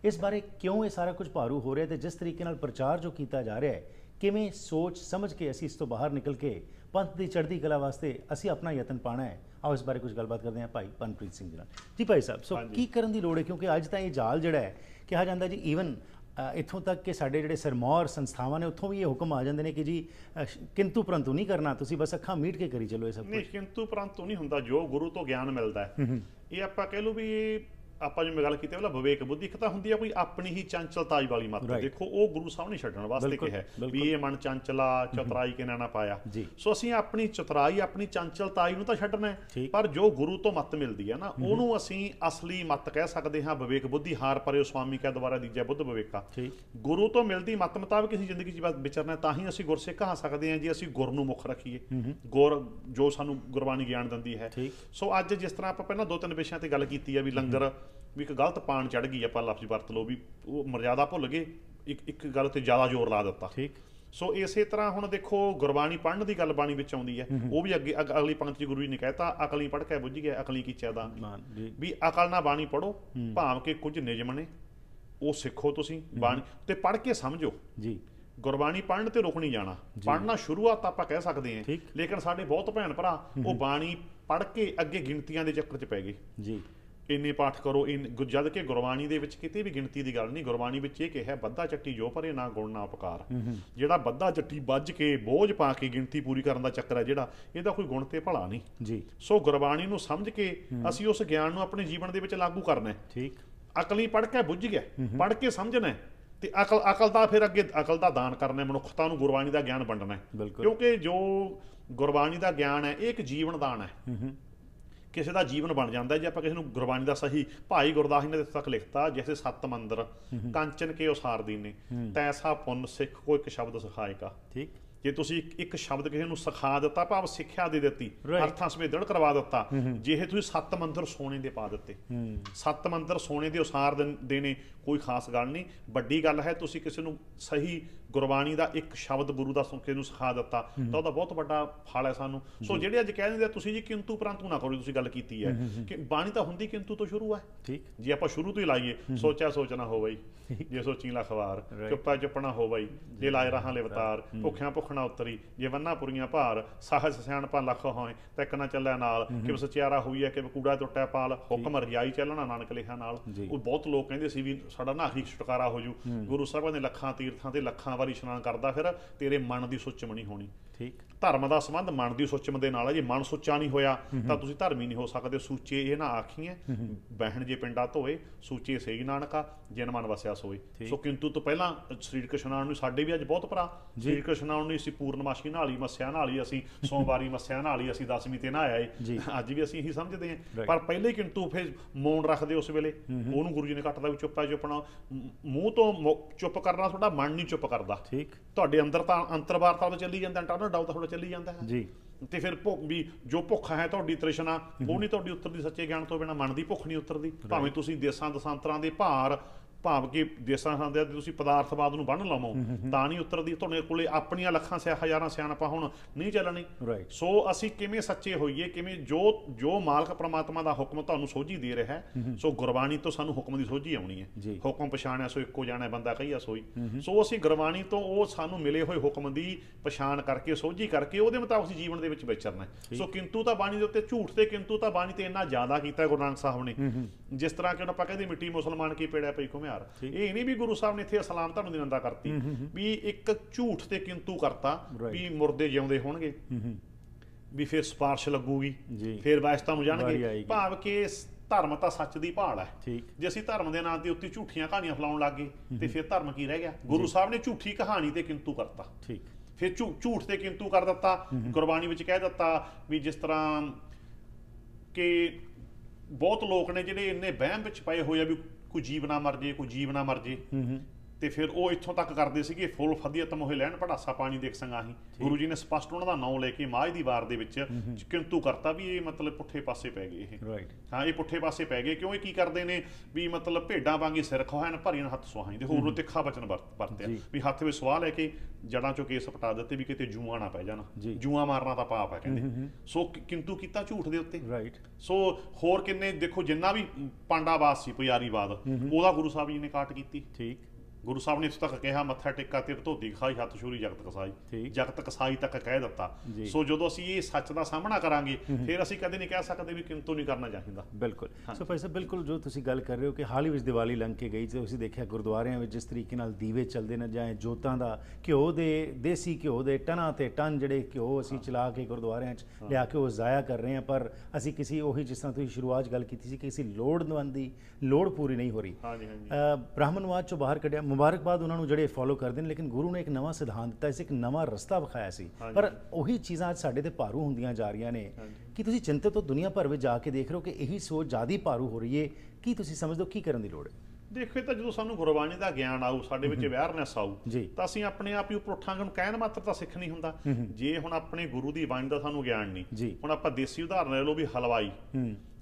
Speaker 1: ਇਸ ਬਾਰੇ ਕਿਉਂ ਇਹ ਸਾਰਾ ਕੁਝ ਭਾਰੂ ਹੋ ਰਿਹਾ ਤੇ ਜਿਸ ਤਰੀਕੇ ਨਾਲ ਪ੍ਰਚਾਰ ਜੋ ਕੀਤਾ ਜਾ ਰਿਹਾ ਹੈ, ਕਿਵੇਂ ਸੋਚ ਸਮਝ ਕੇ ਅਸੀਂ ਇਸ ਤੋਂ ਬਾਹਰ ਨਿਕਲ ਕੇ ਪੰਥ ਦੀ ਚੜ੍ਹਦੀ ਕਲਾ ਵਾਸਤੇ ਅਸੀਂ ਆਪਣਾ ਯਤਨ ਪਾਣਾ ਹੈ। ਆਓ ਇਸ ਬਾਰੇ ਕੁਝ ਗੱਲਬਾਤ ਕਰਦੇ ਹਾਂ ਭਾਈ ਪਨਪ੍ਰੀਤ ਸਿੰਘ ਜੀ ਨਾਲ। ਜੀ ਭਾਈ ਸਾਹਿਬ ਸੋ ਕੀ ਕਰਨ ਦੀ ਲੋੜ ਹੈ? ਕਿਉਂਕਿ ਅੱਜ ਤਾਂ ਇਹ ਜਾਲ ਜਿਹੜਾ ਹੈ ਕਿਹਾ ਜਾਂਦਾ ਜੀ ਈਵਨ ਇੱਥੋਂ ਤੱਕ ਕਿ ਸਾਡੇ ਜਿਹੜੇ ਸਰਮੌਰ ਸੰਸਥਾਵਾਂ ਨੇ ਉੱਥੋਂ ਵੀ ਇਹ ਹੁਕਮ ਆ ਜਾਂਦੇ ਨੇ ਕਿ ਜੀ ਕਿੰਤੂ ਪਰੰਤੂ ਨਹੀਂ ਕਰਨਾ ਤੁਸੀਂ ਬਸ ਅੱਖਾਂ ਮੀਟ ਕੇ ਕਰੀ ਚੱਲੋ ਇਹ ਸਭ
Speaker 2: ਨਹੀਂ
Speaker 1: ਕੁਝ
Speaker 2: ਕਿੰਤੂ ਪਰੰਤੂ ਨਹੀਂ ਹੁੰਦਾ ਜੋ ਗੁਰੂ ਤੋਂ ਗਿਆਨ ਮਿਲਦਾ ਹੈ। ਇਹ ਆਪਾਂ ਕਹਿ ਲਓ ਵੀ ਇਹ ਆਪਾਂ ਜਿਵੇਂ ਗੱਲ ਕੀਤੀ ਪਹਿਲਾਂ ਵਿਵੇਕ ਬੁੱਧੀ ਇੱਕ ਤਾਂ ਹੁੰਦੀ ਆ ਕੋਈ ਆਪਣੀ ਹੀ ਚੰਚਲਤਾਈ ਵਾਲੀ ਮੱਤ. ਦੇਖੋ ਉਹ ਗੁਰੂ ਸਾਹਿਬ ਨੇ ਛੱਡਣ ਵਾਸਤੇ ਕਿਹਾ ਹੈ। ਵੀ ਇਹ ਮਨ ਚੰਚਲਾ ਚਤਰਾਈ ਕੇ ਨਾ ਪਾਇਆ
Speaker 1: ਜੀ।
Speaker 2: ਸੋ ਅਸੀਂ ਆਪਣੀ ਚਤਰਾਈ ਆਪਣੀ ਚੰਚਲਤਾਈ ਨੂੰ ਤਾਂ ਛੱਡਣਾ ਹੈ। ਪਰ ਜੋ ਗੁਰੂ ਤੋਂ ਮੱਤ ਮਿਲਦੀ ਹੈ ਨਾ ਉਹਨੂੰ ਅਸੀਂ ਅਸਲੀ ਮੱਤ ਕਹਿ ਸਕਦੇ ਹਾਂ ਵਿਵੇਕ ਬੁੱਧੀ ਹਾਰ ਪਰਿਓ ਸੁਆਮੀ ਕਾ ਦੁਬਾਰਾ ਦੀਜੈ ਬੁੱਧ ਵਿਵੇਕਾ। ਗੁਰੂ ਤੋਂ ਮਿਲਦੀ ਮੱਤ ਮੁਤਾਬਕ ਅਸੀਂ ਜ਼ਿੰਦਗੀ 'ਚ ਬਸ ਵਿਚਰਨਾ ਹੈ, ਤਾਂ ਹੀ ਅਸੀਂ ਗੁਰਸਿੱਖ ਆ ਸਕਦੇ ਹਾਂ ਜੇ ਅਸੀਂ ਗੁਰ ਨੂੰ ਮੁੱਖ ਰੱਖੀਏ ਗੁਰ ਜੋ ਸਾਨੂੰ ਗੁਰਬਾਣੀ ਗਿਆਨ ਦਿੰਦੀ ਹੈ। ਸੋ ਅੱਜ ਜਿਸ ਤਰ੍ਹਾਂ ਆਪਾਂ ਪਹਿਲਾਂ ਦੋ ਤਿੰਨ ਵਿਸ਼ਿਆਂ ਤੇ ਗੱਲ ਕੀਤੀ ਆ ਵੀ ਲੰਗਰ ਵੀ ਇੱਕ ਗਲਤ ਪਾਣ ਚੜ ਗਈ ਆਪਾਂ ਲਫ਼ਜ਼ ਵਰਤ ਲਓ ਵੀ ਉਹ ਮਰਜ਼ਾਦਾ ਭੁੱਲ ਗਏ ਇੱਕ ਇੱਕ ਗੱਲ ਤੇ ਜ਼ਿਆਦਾ ਜ਼ੋਰ ਲਾ ਦਿੱਤਾ।
Speaker 1: ਠੀਕ।
Speaker 2: ਸੋ ਇਸੇ ਤਰ੍ਹਾਂ ਹੁਣ ਦੇਖੋ ਗੁਰਬਾਣੀ ਪੜ੍ਹਨ ਦੀ ਗੱਲ ਬਾਣੀ ਵਿੱਚ ਆਉਂਦੀ ਹੈ। ਉਹ ਵੀ ਅੱਗੇ ਅਗ- ਅਗਲੀ ਪੰਕਤੀ ਗੁਰੂ ਜੀ ਨੇ ਕਹਿਤਾ ਅਕਲੀ ਪੜ੍ਹ ਕੇ ਬੁੱਝ ਗਿਆ ਅਕਲੀ ਕੀਚਾ ਦਾ
Speaker 1: ਮਾਨ ਜੀ।
Speaker 2: ਵੀ ਅਕਲ ਨਾਲ ਬਾਣੀ ਪੜੋ ਭਾਵ ਕਿ ਕੁਝ ਨਿਯਮ ਨੇ ਉਹ ਸਿੱਖੋ ਤੁਸੀਂ ਬਾਣੀ ਤੇ ਪੜ੍ਹ ਕੇ ਸਮਝੋ।
Speaker 1: ਜੀ।
Speaker 2: ਗੁਰਬਾਣੀ ਪੜ੍ਹਨ ਤੇ ਰੁਕ ਨਹੀਂ ਜਾਣਾ। ਪੜ੍ਹਨਾ ਸ਼ੁਰੂਆਤ ਆਪਾਂ ਕਹਿ ਸਕਦੇ ਹਾਂ। ਲੇਕਿਨ ਸਾਡੇ ਬਹੁਤ ਭੈਣ ਭਰਾ ਉਹ ਬਾਣੀ ਪੜ੍ਹ ਕੇ ਅੱਗੇ ਗਿਣਤੀਆਂ ਦੇ ਚੱਕਰ 'ਚ ਪੈ ਗਏ।
Speaker 1: ਜੀ।
Speaker 2: ਇੰਨੇ ਪਾਠ ਕਰੋ ਇਨ ਜਦ ਕਿ ਗੁਰਬਾਣੀ ਦੇ ਵਿੱਚ ਕਿਤੇ ਵੀ ਗਿਣਤੀ ਦੀ ਗੱਲ ਨਹੀਂ ਗੁਰਬਾਣੀ ਵਿੱਚ ਇਹ ਕਿਹਾ ਬੱਧਾ ਚੱਟੀ ਜੋ ਭਰੇ ਨਾ ਗੁਣ ਨਾ ਉਪਕਾਰ ਜਿਹੜਾ ਬੱਧਾ ਚੱਟੀ ਵੱਜ ਕੇ ਬੋਝ ਪਾ ਕੇ ਗਿਣਤੀ ਪੂਰੀ ਕਰਨ ਦਾ ਚੱਕਰ ਹੈ ਜਿਹੜਾ ਇਹਦਾ ਕੋਈ ਗੁਣ ਤੇ ਭਲਾ ਨਹੀਂ।
Speaker 1: ਜੀ।
Speaker 2: ਸੋ ਗੁਰਬਾਣੀ ਨੂੰ ਸਮਝ ਕੇ ਅਸੀਂ ਉਸ ਗਿਆਨ ਨੂੰ ਆਪਣੇ ਜੀਵਨ ਦੇ ਵਿੱਚ ਲਾਗੂ ਕਰਨਾ ਹੈ।
Speaker 1: ਠੀਕ।
Speaker 2: ਅਕਲੀ ਪੜ੍ਹ ਕੇ ਬੁੱਝ ਗਿਆ ਪੜ੍ਹ ਕੇ ਸਮਝਣਾ ਹੈ ਤੇ ਅਕਲ ਅਕਲ ਦਾ ਫਿਰ ਅੱਗੇ ਅਕਲ ਦਾ ਦਾਨ ਕਰਨਾ ਹੈ ਮਨੁੱਖਤਾ ਨੂੰ ਗੁਰਬਾਣੀ ਦਾ ਗਿਆਨ ਵੰਡਣਾ ਹੈ। ਕਿਉਂਕਿ ਜੋ ਗੁਰਬਾਣੀ ਦਾ ਗਿਆਨ ਹੈ ਇਹ ਇੱਕ ਜੀਵਨ ਦਾਨ ਹੈ। ਕਿਸੇ ਦਾ ਜੀਵਨ ਬਣ ਜਾਂਦਾ ਜੇ ਆਪਾਂ ਕਿਸੇ ਨੂੰ ਗੁਰਬਾਣੀ ਦਾ ਸਹੀ ਭਾਈ ਗੁਰਦਾਸ ਜੀ ਨੇ ਤੱਕ ਲਿਖਤਾ ਜੈਸੇ ਸੱਤ ਮੰਦਰ ਕੰਚਨ ਕੇ ਉਸਾਰ ਦੀਨੇ ਤੈਸਾ ਪੁੰਨ ਸਿੱਖ ਕੋ ਇੱਕ ਸ਼ਬਦ ਸਿਖਾਏਗਾ।
Speaker 1: ਠੀਕ।
Speaker 2: ਜੇ ਤੁਸੀਂ ਇੱਕ- ਸ਼ਬਦ ਕਿਸੇ ਨੂੰ ਸਿਖਾ ਦਿੱਤਾ ਭਾਵ ਸਿੱਖਿਆ ਦੇ ਦਿੱਤੀ. ਅਰਥਾਂ ਸਮੇਤ ਦ੍ਰਿੜ ਕਰਵਾ ਦਿੱਤਾ ਜੇ ਇਹ ਤੁਸੀਂ ਸੱਤ ਮੰਤਰ ਸੋਨੇ ਦੇ ਪਾ ਦਿੱਤੇ ਸੱਤ ਮੰਤਰ ਸੋਨੇ ਦੇ ਉਸਾਰ ਦੇਣੇ ਕੋਈ ਖਾਸ ਗੱਲ ਨਹੀਂ। ਵੱਡੀ ਗੱਲ ਹੈ ਤੁਸੀਂ ਕਿਸੇ ਨੂੰ ਸਹੀ ਗੁਰਬਾਣੀ ਦਾ ਇੱਕ ਸ਼ਬਦ ਗੁਰੂ ਦਾ ਸੁਣ ਕੇ ਨੂੰ ਸਿਖਾ ਦਿੱਤਾ ਤਾਂ ਉਹਦਾ ਬਹੁਤ ਵੱਡਾ ਫਲ ਹੈ ਸਾਨੂੰ। ਸੋ ਜਿਹੜੇ ਅੱਜ ਕਹਿ ਦਿੰਦੇ ਆ, ਤੁਸੀਂ ਜੀ ਕਿੰਤੂ ਪਰੰਤੂ ਨਾ ਕਰੋ ਤੁਸੀਂ ਗੱਲ ਕੀਤੀ ਹੈ। ਕਿ ਬਾਣੀ ਤਾਂ ਹੁੰਦੀ ਕਿੰਤੂ ਤੋਂ ਸ਼ੁਰੂ ਹੈ।
Speaker 1: ਠੀਕ।
Speaker 2: ਜੇ ਆਪਾਂ ਸ਼ੁਰੂ ਤੋਂ ਹੀ ਲਾਈਏ ਸੋਚਿਆ ਸੋਚਣਾ ਹੋ ਬਈ ਜੇ ਸੋਚੀ ਲਖਵਾਰ
Speaker 1: Right.
Speaker 2: ਚੁੱਪਾ ਚੁੱਪਣਾ ਹੋ ਬਈ ਜੇ ਲਾਏ ਰਹਾਂ ਲਿਵਤਾਰ ਭੁੱਖਿਆਂ ਭੁੱਖਣਾ ਉਤਰੀ ਜੇ ਵੰਨਾ ਪੁਰੀਆਂ ਭਾਰ ਸਾਹਸ ਸਿਆਣਪਾ ਲੱਖ ਹੋਏ ਤਾਂ ਇੱਕ ਨਾ ਚੱਲਿਆ ਨਾਲ। ਕਿ ਸਚਿਆਰਾ ਹੋਈ ਹੈ ਕਿ ਕੂੜਾ ਟੁੱਟਿਆ ਪਾਲ ਹੁਕਮ ਰਜਾਈ ਚੱਲਣਾ ਨਾਨਕ ਲਿਖਿਆ ਨਾਲ। ਉਹ ਬਹੁਤ ਲੋਕ ਕਹਿੰਦੇ ਸੀ ਵੀ ਸਾਡਾ ਨਾਹਰੀ ਛੁਟਕਾਰਾ ਹੋ ਜੂ। ਗੁਰੂ ਸਾਹਿਬਾਂ ਦੇ ਲੱਖਾਂ ਤੀਰਥਾਂ ਤੇ ਲੱਖਾਂ ਵਾਰੀ ਇਸ਼ਨਾਨ ਕਰਦਾ ਫਿਰ ਤੇਰੇ ਮਨ ਦੀ ਸੁੱਚ ਨਹੀਂ ਹੋਣੀ।
Speaker 1: ਠੀਕ।
Speaker 2: ਧਰਮ ਦਾ ਸੰਬੰਧ ਮਨ ਦੀ ਸੁੱਚਮ ਦੇ ਨਾਲ ਹੈ। ਜੇ ਮਨ ਸੁੱਚਾ ਨਹੀਂ ਹੋਇਆ ਤਾਂ ਤੁਸੀਂ ਧਰਮੀ ਨਹੀਂ ਹੋ ਸਕਦੇ। ਸੂਚੇ ਇਹ ਨਾ ਆਖੀਏ ਬਹਿਣ ਜੇ ਪਿੰਡਾ ਧੋਏ ਸੂਚੇ ਸਹੀ ਨਾਨਕਾ ਜਿਨ ਮਨ ਵਸਿਆ ਸੋਏ। ਸੋ ਕਿੰਤੂ ਤੋਂ ਪਹਿਲਾਂ ਸ੍ਰੀ ਕ੍ਰਿਸ਼ਨਾਨ ਨੂੰ ਸਾਡੇ ਵੀ ਅੱਜ ਬਹੁਤ ਭਰਾ। ਸ੍ਰੀ ਕ੍ਰਿਸ਼ਨਾਨ ਨੂੰ ਅਸੀਂ ਪੂਰਨਮਾਸ਼ੀ ਨਾਲ ਹੀ ਮੱਸਿਆ ਨਾਲ ਹੀ ਅਸੀਂ ਸੋਮਵਾਰੀ ਮੱਸਿਆ ਨਾਲ ਹੀ ਅਸੀਂ ਦਸਵੀਂ ਤੇ ਨਾ ਆਇਆ
Speaker 1: ਜੀ।
Speaker 2: ਏ ਅੱਜ ਵੀ ਅਸੀਂ ਇਹੀ ਸਮਝਦੇ ਹਾਂ. ਪਰ ਪਹਿਲੇ ਕਿੰਤੂ ਫਿਰ ਮੌਨ ਰੱਖਦੇ ਉਸ ਵੇਲੇ। ਉਹਨੂੰ ਗੁਰੂ ਜੀ ਨੇ ਕੱਟਦਾ ਵੀ ਚੁੱਪਾ ਚੁੱਪਣਾ ਮੂੰਹ ਤੋਂ ਚੁੱਪ ਕਰਨਾ ਤੁਹਾਡਾ ਮਨ ਨਹੀਂ ਚੁੱਪ ਕਰਦਾ।
Speaker 1: ਠੀਕ।
Speaker 2: ਤੁਹਾਡੇ ਅੰਦਰ ਤਾਂ ਅੰਤਰਵਾਰਤਾ ਤਾਂ ਚੱਲੀ ਜਾਂਦਾ ਇੰਟਰਨਲ ਡਾਊਟ ਤੁਹਾਡਾ ਚੱਲੀ ਜਾਂਦਾ ਹੈ।
Speaker 1: ਜੀ।
Speaker 2: ਤੇ ਫਿਰ ਭੁੱਖ ਵੀ ਜੋ ਭੁੱਖ ਹੈ ਤੁਹਾਡੀ ਤ੍ਰਿਸ਼ਨਾ ਉਹ ਨਹੀਂ ਤੁਹਾਡੀ ਉਤਰਦੀ ਸੱਚੇ ਗਿਆਨ ਤੋਂ ਬਿਨਾ ਮਨ ਦੀ ਭੁੱਖ ਨਹੀਂ ਉਤਰਦੀ। ਭਾਵੇਂ ਤੁਸੀਂ ਦੇਸਾਂ ਦਸਾਂਤਰਾਂ ਦੇ ਭਾਰ ਭਾਵ ਕਿ ਦੇਸਾਂ ਸੰਦਿਆਂ ਦੇ ਤੁਸੀਂ ਪਦਾਰਥਵਾਦ ਨੂੰ ਬੰਨ ਲਵੋ ਤਾਂ ਨਹੀਂ ਉਤਰਦੀ ਤੁਹਾਡੇ ਕੋਲੇ ਆਪਣੀਆਂ ਲੱਖਾਂ ਸਿਆ ਹਜ਼ਾਰਾਂ ਸਿਆਣਪਾਂ ਹੁਣ ਨਹੀਂ ਚੱਲਣੀ. ਸੋ ਅਸੀਂ ਕਿਵੇਂ ਸੱਚੇ ਹੋਈਏ ਕਿਵੇਂ ਜੋ ਜੋ ਮਾਲਕ ਪ੍ਰਮਾਤਮਾ ਦਾ ਹੁਕਮ ਤੁਹਾਨੂੰ ਸੋਝੀ ਦੇ ਰਿਹਾ ਹੈ ਸੋ ਗੁਰਬਾਣੀ ਤੋਂ ਸਾਨੂੰ ਹੁਕਮ ਦੀ ਸੋਝੀ ਆਉਣੀ ਹੈ। ਹੁਕਮ ਪਛਾਣਿਆ ਸੋ ਇੱਕੋ ਜਾਣਾ ਬੰਦਾ ਕਹੀਆ ਸੋਈ। ਸੋ ਅਸੀਂ ਗੁਰਬਾਣੀ ਤੋਂ ਉਹ ਸਾਨੂੰ ਮਿਲੇ ਹੋਏ ਹੁਕਮ ਦੀ ਪਛਾਣ ਕਰਕੇ ਸੋਝੀ ਕਰਕੇ ਉਹਦੇ ਮੁਤਾਬਕ ਅਸੀਂ ਜੀਵਨ ਦੇ ਵਿੱਚ ਵਿਚਰਨਾ ਸੋ ਕਿੰਤੂ ਤਾਂ ਬਾਣੀ ਦੇ ਉੱਤੇ ਝੂਠ ਤੇ ਕਿੰਤੂ ਤਾਂ ਬਾਣੀ ਤੇ ਇੰਨਾ ਜ਼ਿਆਦਾ ਕੀਤਾ ਗੁਰੂ ਨਾਨਕ ਸਾਹਿਬ ਨੇ। ਜਿਸ ਤਰ੍ਹਾਂ ਕਿ ਆਪਾਂ ਕਹਿੰਦੇ ਮਿੱਟੀ ਮੁਸਲਮਾਨ ਕੀ ਪੇੜਿਆ ਪਈ ਘੁਮਿਆਰ ਇਹ ਨਹੀਂ ਵੀ ਗੁਰੂ ਸਾਹਿਬ ਨੇ ਇੱਥੇ ਇਸਲਾਮ ਧਰਮ ਦੀ ਨਿੰਦਾ ਕਰਤੀ ਵੀ ਇੱਕ ਝੂਠ ਤੇ ਕਿੰਤੂ ਕਰਤਾ. ਵੀ ਮੁਰਦੇ ਜਿਉਂਦੇ ਹੋਣਗੇ। ਵੀ ਫਿਰ ਸਪਾਰਸ਼ ਲੱਗੂਗੀ। ਫਿਰ ਵਾਇਸਤਾ ਨੂੰ ਜਾਣਗੇ। ਭਾਵ ਕਿ ਧਰਮ ਤਾਂ ਸੱਚ ਦੀ ਭਾਲ ਹੈ। ਜੇ ਅਸੀਂ ਧਰਮ ਦੇ ਨਾਂ ਦੇ ਉੱਤੇ ਝੂਠੀਆਂ ਕਹਾਣੀਆਂ ਫਲਾਉਣ ਲੱਗ ਗਏ ਤੇ ਫਿਰ ਧਰਮ ਕੀ ਰਹਿ ਗਿਆ? ਗੁਰੂ ਸਾਹਿਬ ਨੇ ਝੂਠੀ ਕਹਾਣੀ ਤੇ ਕਿੰਤੂ ਕਰਤਾ।
Speaker 1: ਠੀਕ।
Speaker 2: ਫਿਰ ਝੂਠ ਤੇ ਕਿੰਤੂ ਕਰ ਦਿੱਤਾ ਗੁਰਬਾਣੀ ਵਿੱਚ ਕਹਿ ਦਿੱਤਾ ਵੀ ਜਿਸ ਤਰ੍ਹਾਂ ਕਿ ਬਹੁਤ ਲੋਕ ਨੇ ਜਿਹੜੇ ਇੰਨੇ ਵਹਿਮ ਵਿੱਚ ਪਏ ਹੋਏ ਆ ਵੀ ਕੋਈ ਜੀਵ ਨਾ ਮਰ ਜੇ ਕੋਈ ਜੀਵ ਨਾ ਮਰ ਜੇ। ਤੇ ਫਿਰ ਉਹ ਇੱਥੋਂ ਤੱਕ ਕਰਦੇ ਸੀਗੇ ਫੁੱਲ ਫਦੀਅਤ ਮੋਹਿ ਲੈਣ ਪੜਾਸਾ ਪਾਣੀ ਦੇਖ ਸੰਗਾਹੀ ਗੁਰੂ ਜੀ ਨੇ ਸਪਸ਼ਟ ਉਹਨਾਂ ਦਾ ਨਾਮ ਲੈ ਕੇ ਮਾਝ ਦੀ ਵਾਰ ਦੇ ਵਿੱਚ ਕਿੰਤੂ ਕਰਤਾ ਵੀ ਇਹ ਮਤਲਬ ਪੁੱਠੇ ਪਾਸੇ ਪੈ ਗਏ ਇਹ।
Speaker 1: ਰਾਈਟ
Speaker 2: ਹਾਂ ਇਹ ਪੁੱਠੇ ਪਾਸੇ ਪੈ ਗਏ ਕਿਉਂ ਇਹ ਕੀ ਕਰਦੇ ਨੇ? ਵੀ ਮਤਲਬ ਭੇਡਾਂ ਵਾਂਗੀ ਸਿਰ ਖੋਹਣ ਭਰੀਆਂ ਹੱਥ ਸੁਹਾਈ ਦੇ ਹੋਰ ਨੂੰ ਤਿੱਖਾ ਬਚਨ ਵਰਤ ਵਰਤਿਆ। ਵੀ ਹੱਥ ਵਿੱਚ ਸਵਾਹ ਲੈ ਕੇ ਜੜਾਂ ਚੋਂ ਕੇਸ ਪਟਾ ਦਿੱਤੇ ਵੀ ਕਿਤੇ ਜੂਆਂ ਨਾ ਪੈ ਜਾਣ। ਜੂਆਂ ਮਾਰਨਾ ਤਾਂ ਪਾਪ ਹੈ ਕਹਿੰਦੇ। ਸੋ ਕਿੰਤੂ ਕੀਤਾ ਝੂਠ ਦੇ ਉੱਤੇ?
Speaker 1: ਰਾਈਟ
Speaker 2: ਸੋ ਹੋਰ ਕਿੰਨੇ ਦੇਖੋ ਜਿੰਨਾ ਵੀ ਪਾਂਡਾਵਾਦ ਸੀ ਪੁਜਾਰੀਵਾਦ ਉਹਦਾ ਗੁਰੂ ਸਾਹਿਬ ਜੀ ਨੇ ਕਾਟ ਕੀਤੀ।
Speaker 1: ਠੀਕ।
Speaker 2: ਗੁਰੂ ਸਾਹਿਬ ਨੇ ਇਸ ਤੱਕ ਕਿਹਾ ਮੱਥਾ ਟੇਕਾ ਤੇ ਧੋਤੀ ਖਾਈ ਹੱਥ ਛੂਰੀ ਜਗਤ ਕਸਾਈ। ਜਗਤ ਕਸਾਈ ਤੱਕ ਕਹਿ ਦਿੱਤਾ। ਸੋ ਜਦੋਂ ਅਸੀਂ ਇਹ ਸੱਚ ਦਾ ਸਾਹਮਣਾ ਕਰਾਂਗੇ ਫਿਰ ਅਸੀਂ ਕਦੇ ਨਹੀਂ ਕਹਿ ਸਕਦੇ ਵੀ ਕਿੰਤੂ ਨਹੀਂ ਕਰਨਾ ਚਾਹੀਦਾ।
Speaker 1: ਬਿਲਕੁਲ। ਸੋ ਭਾਈ ਸਾਹਿਬ ਬਿਲਕੁਲ ਜੋ ਤੁਸੀਂ ਗੱਲ ਕਰ ਰਹੇ ਹੋ ਕਿ ਹਾਲ ਹੀ ਵਿੱਚ ਦੀਵਾਲੀ ਲੰਘ ਕੇ ਗਈ ਤੇ ਤੁਸੀਂ ਦੇਖਿਆ ਗੁਰਦੁਆਰਿਆਂ ਵਿੱਚ ਜਿਸ ਤਰੀਕੇ ਨਾਲ ਦੀਵੇ ਚੱਲਦੇ ਨੇ ਜਾਂ ਜੋਤਾਂ ਦਾ ਘਿਓ ਦੇ ਦੇਸੀ ਘਿਓ ਦੇ ਟਨਾਂ ਤੇ ਟਨ ਜਿਹੜੇ ਘਿਓ ਅਸੀਂ ਚਲਾ ਕੇ ਗੁਰਦੁਆਰਿਆਂ 'ਚ ਲਿਆ ਕੇ ਉਹ ਜ਼ਾਇਆ ਕਰ ਰਹੇ ਹਾਂ ਪਰ ਅਸੀਂ ਕਿਸੇ ਉਹੀ ਜਿਸ ਤਰ੍ਹਾਂ ਤੁਸੀਂ ਸ਼ੁਰੂਆਤ ਗੱਲ ਕੀਤੀ ਸੀ ਕਿ ਕਿਸੇ ਲੋੜਵੰਦ ਲੋੜ ਪੂਰੀ ਨਹੀਂ ਹੋ ਰਹੀ।
Speaker 2: ਹਾਂਜੀ ਹਾਂਜੀ।
Speaker 1: ਬ੍ਰਾਹਮਣਵਾਦ ਚੋਂ ਬਾਹਰ ਕੱਢਿਆ ਮੁਬਾਰਕਬਾਦ ਉਹਨਾਂ ਨੂੰ ਜਿਹੜੇ ਫੋਲੋ ਕਰਦੇ ਨੇ ਲੇਕਿਨ ਗੁਰੂ ਨੇ ਇੱਕ ਨਵਾਂ ਸਿਧਾਂਤ ਦਿੱਤਾ ਸੀ ਇੱਕ ਨਵਾਂ ਰਸਤਾ ਵਿਖਾਇਆ ਸੀ। ਪਰ ਉਹੀ ਚੀਜ਼ਾਂ ਅੱਜ ਸਾਡੇ ਤੇ ਭਾਰੂ ਹੁੰਦੀਆਂ ਜਾ ਰਹੀਆਂ ਨੇ। ਕਿ ਤੁਸੀਂ ਚਿੰਤਤ ਹੋ ਦੁਨੀਆ ਭਰ ਵਿੱਚ ਜਾ ਕੇ ਦੇਖ ਰਹੇ ਹੋ ਕਿ ਇਹੀ ਸੋਚ ਜ਼ਿਆਦੀ ਭਾਰੂ ਹੋ ਰਹੀ ਹੈ ਕੀ ਤੁਸੀਂ ਸਮਝਦੇ ਹੋ ਕੀ ਕਰਨ ਦੀ ਲੋੜ ਹੈ
Speaker 2: ਦੇਖੋ ਤਾਂ ਜਦੋਂ ਸਾਨੂੰ ਗੁਰਬਾਣੀ ਦਾ ਗਿਆਨ ਆਊ ਸਾਡੇ ਵਿੱਚ ਅਵੇਅਰਨੈਸ ਆਊ। ਤਾਂ ਅਸੀਂ ਆਪਣੇ ਆਪ ਹੀ ਉੱਪਰ ਉੱਠਾਂਗੇ ਨੂੰ ਕਹਿਣ ਮਾਤਰ ਤਾਂ ਸਿੱਖ ਨਹੀਂ ਹੁੰਦਾ। ਜੇ ਹੁਣ ਆਪਣੇ ਗੁਰੂ ਦੀ ਬਾਣੀ ਦਾ ਸਾਨੂੰ ਗਿਆਨ ਨਹੀਂ। ਹੁਣ ਆਪਾਂ ਦੇਸੀ ਉਦਾਹਰਨ ਲੈ ਲਓ ਵੀ ਹਲਵਾਈ।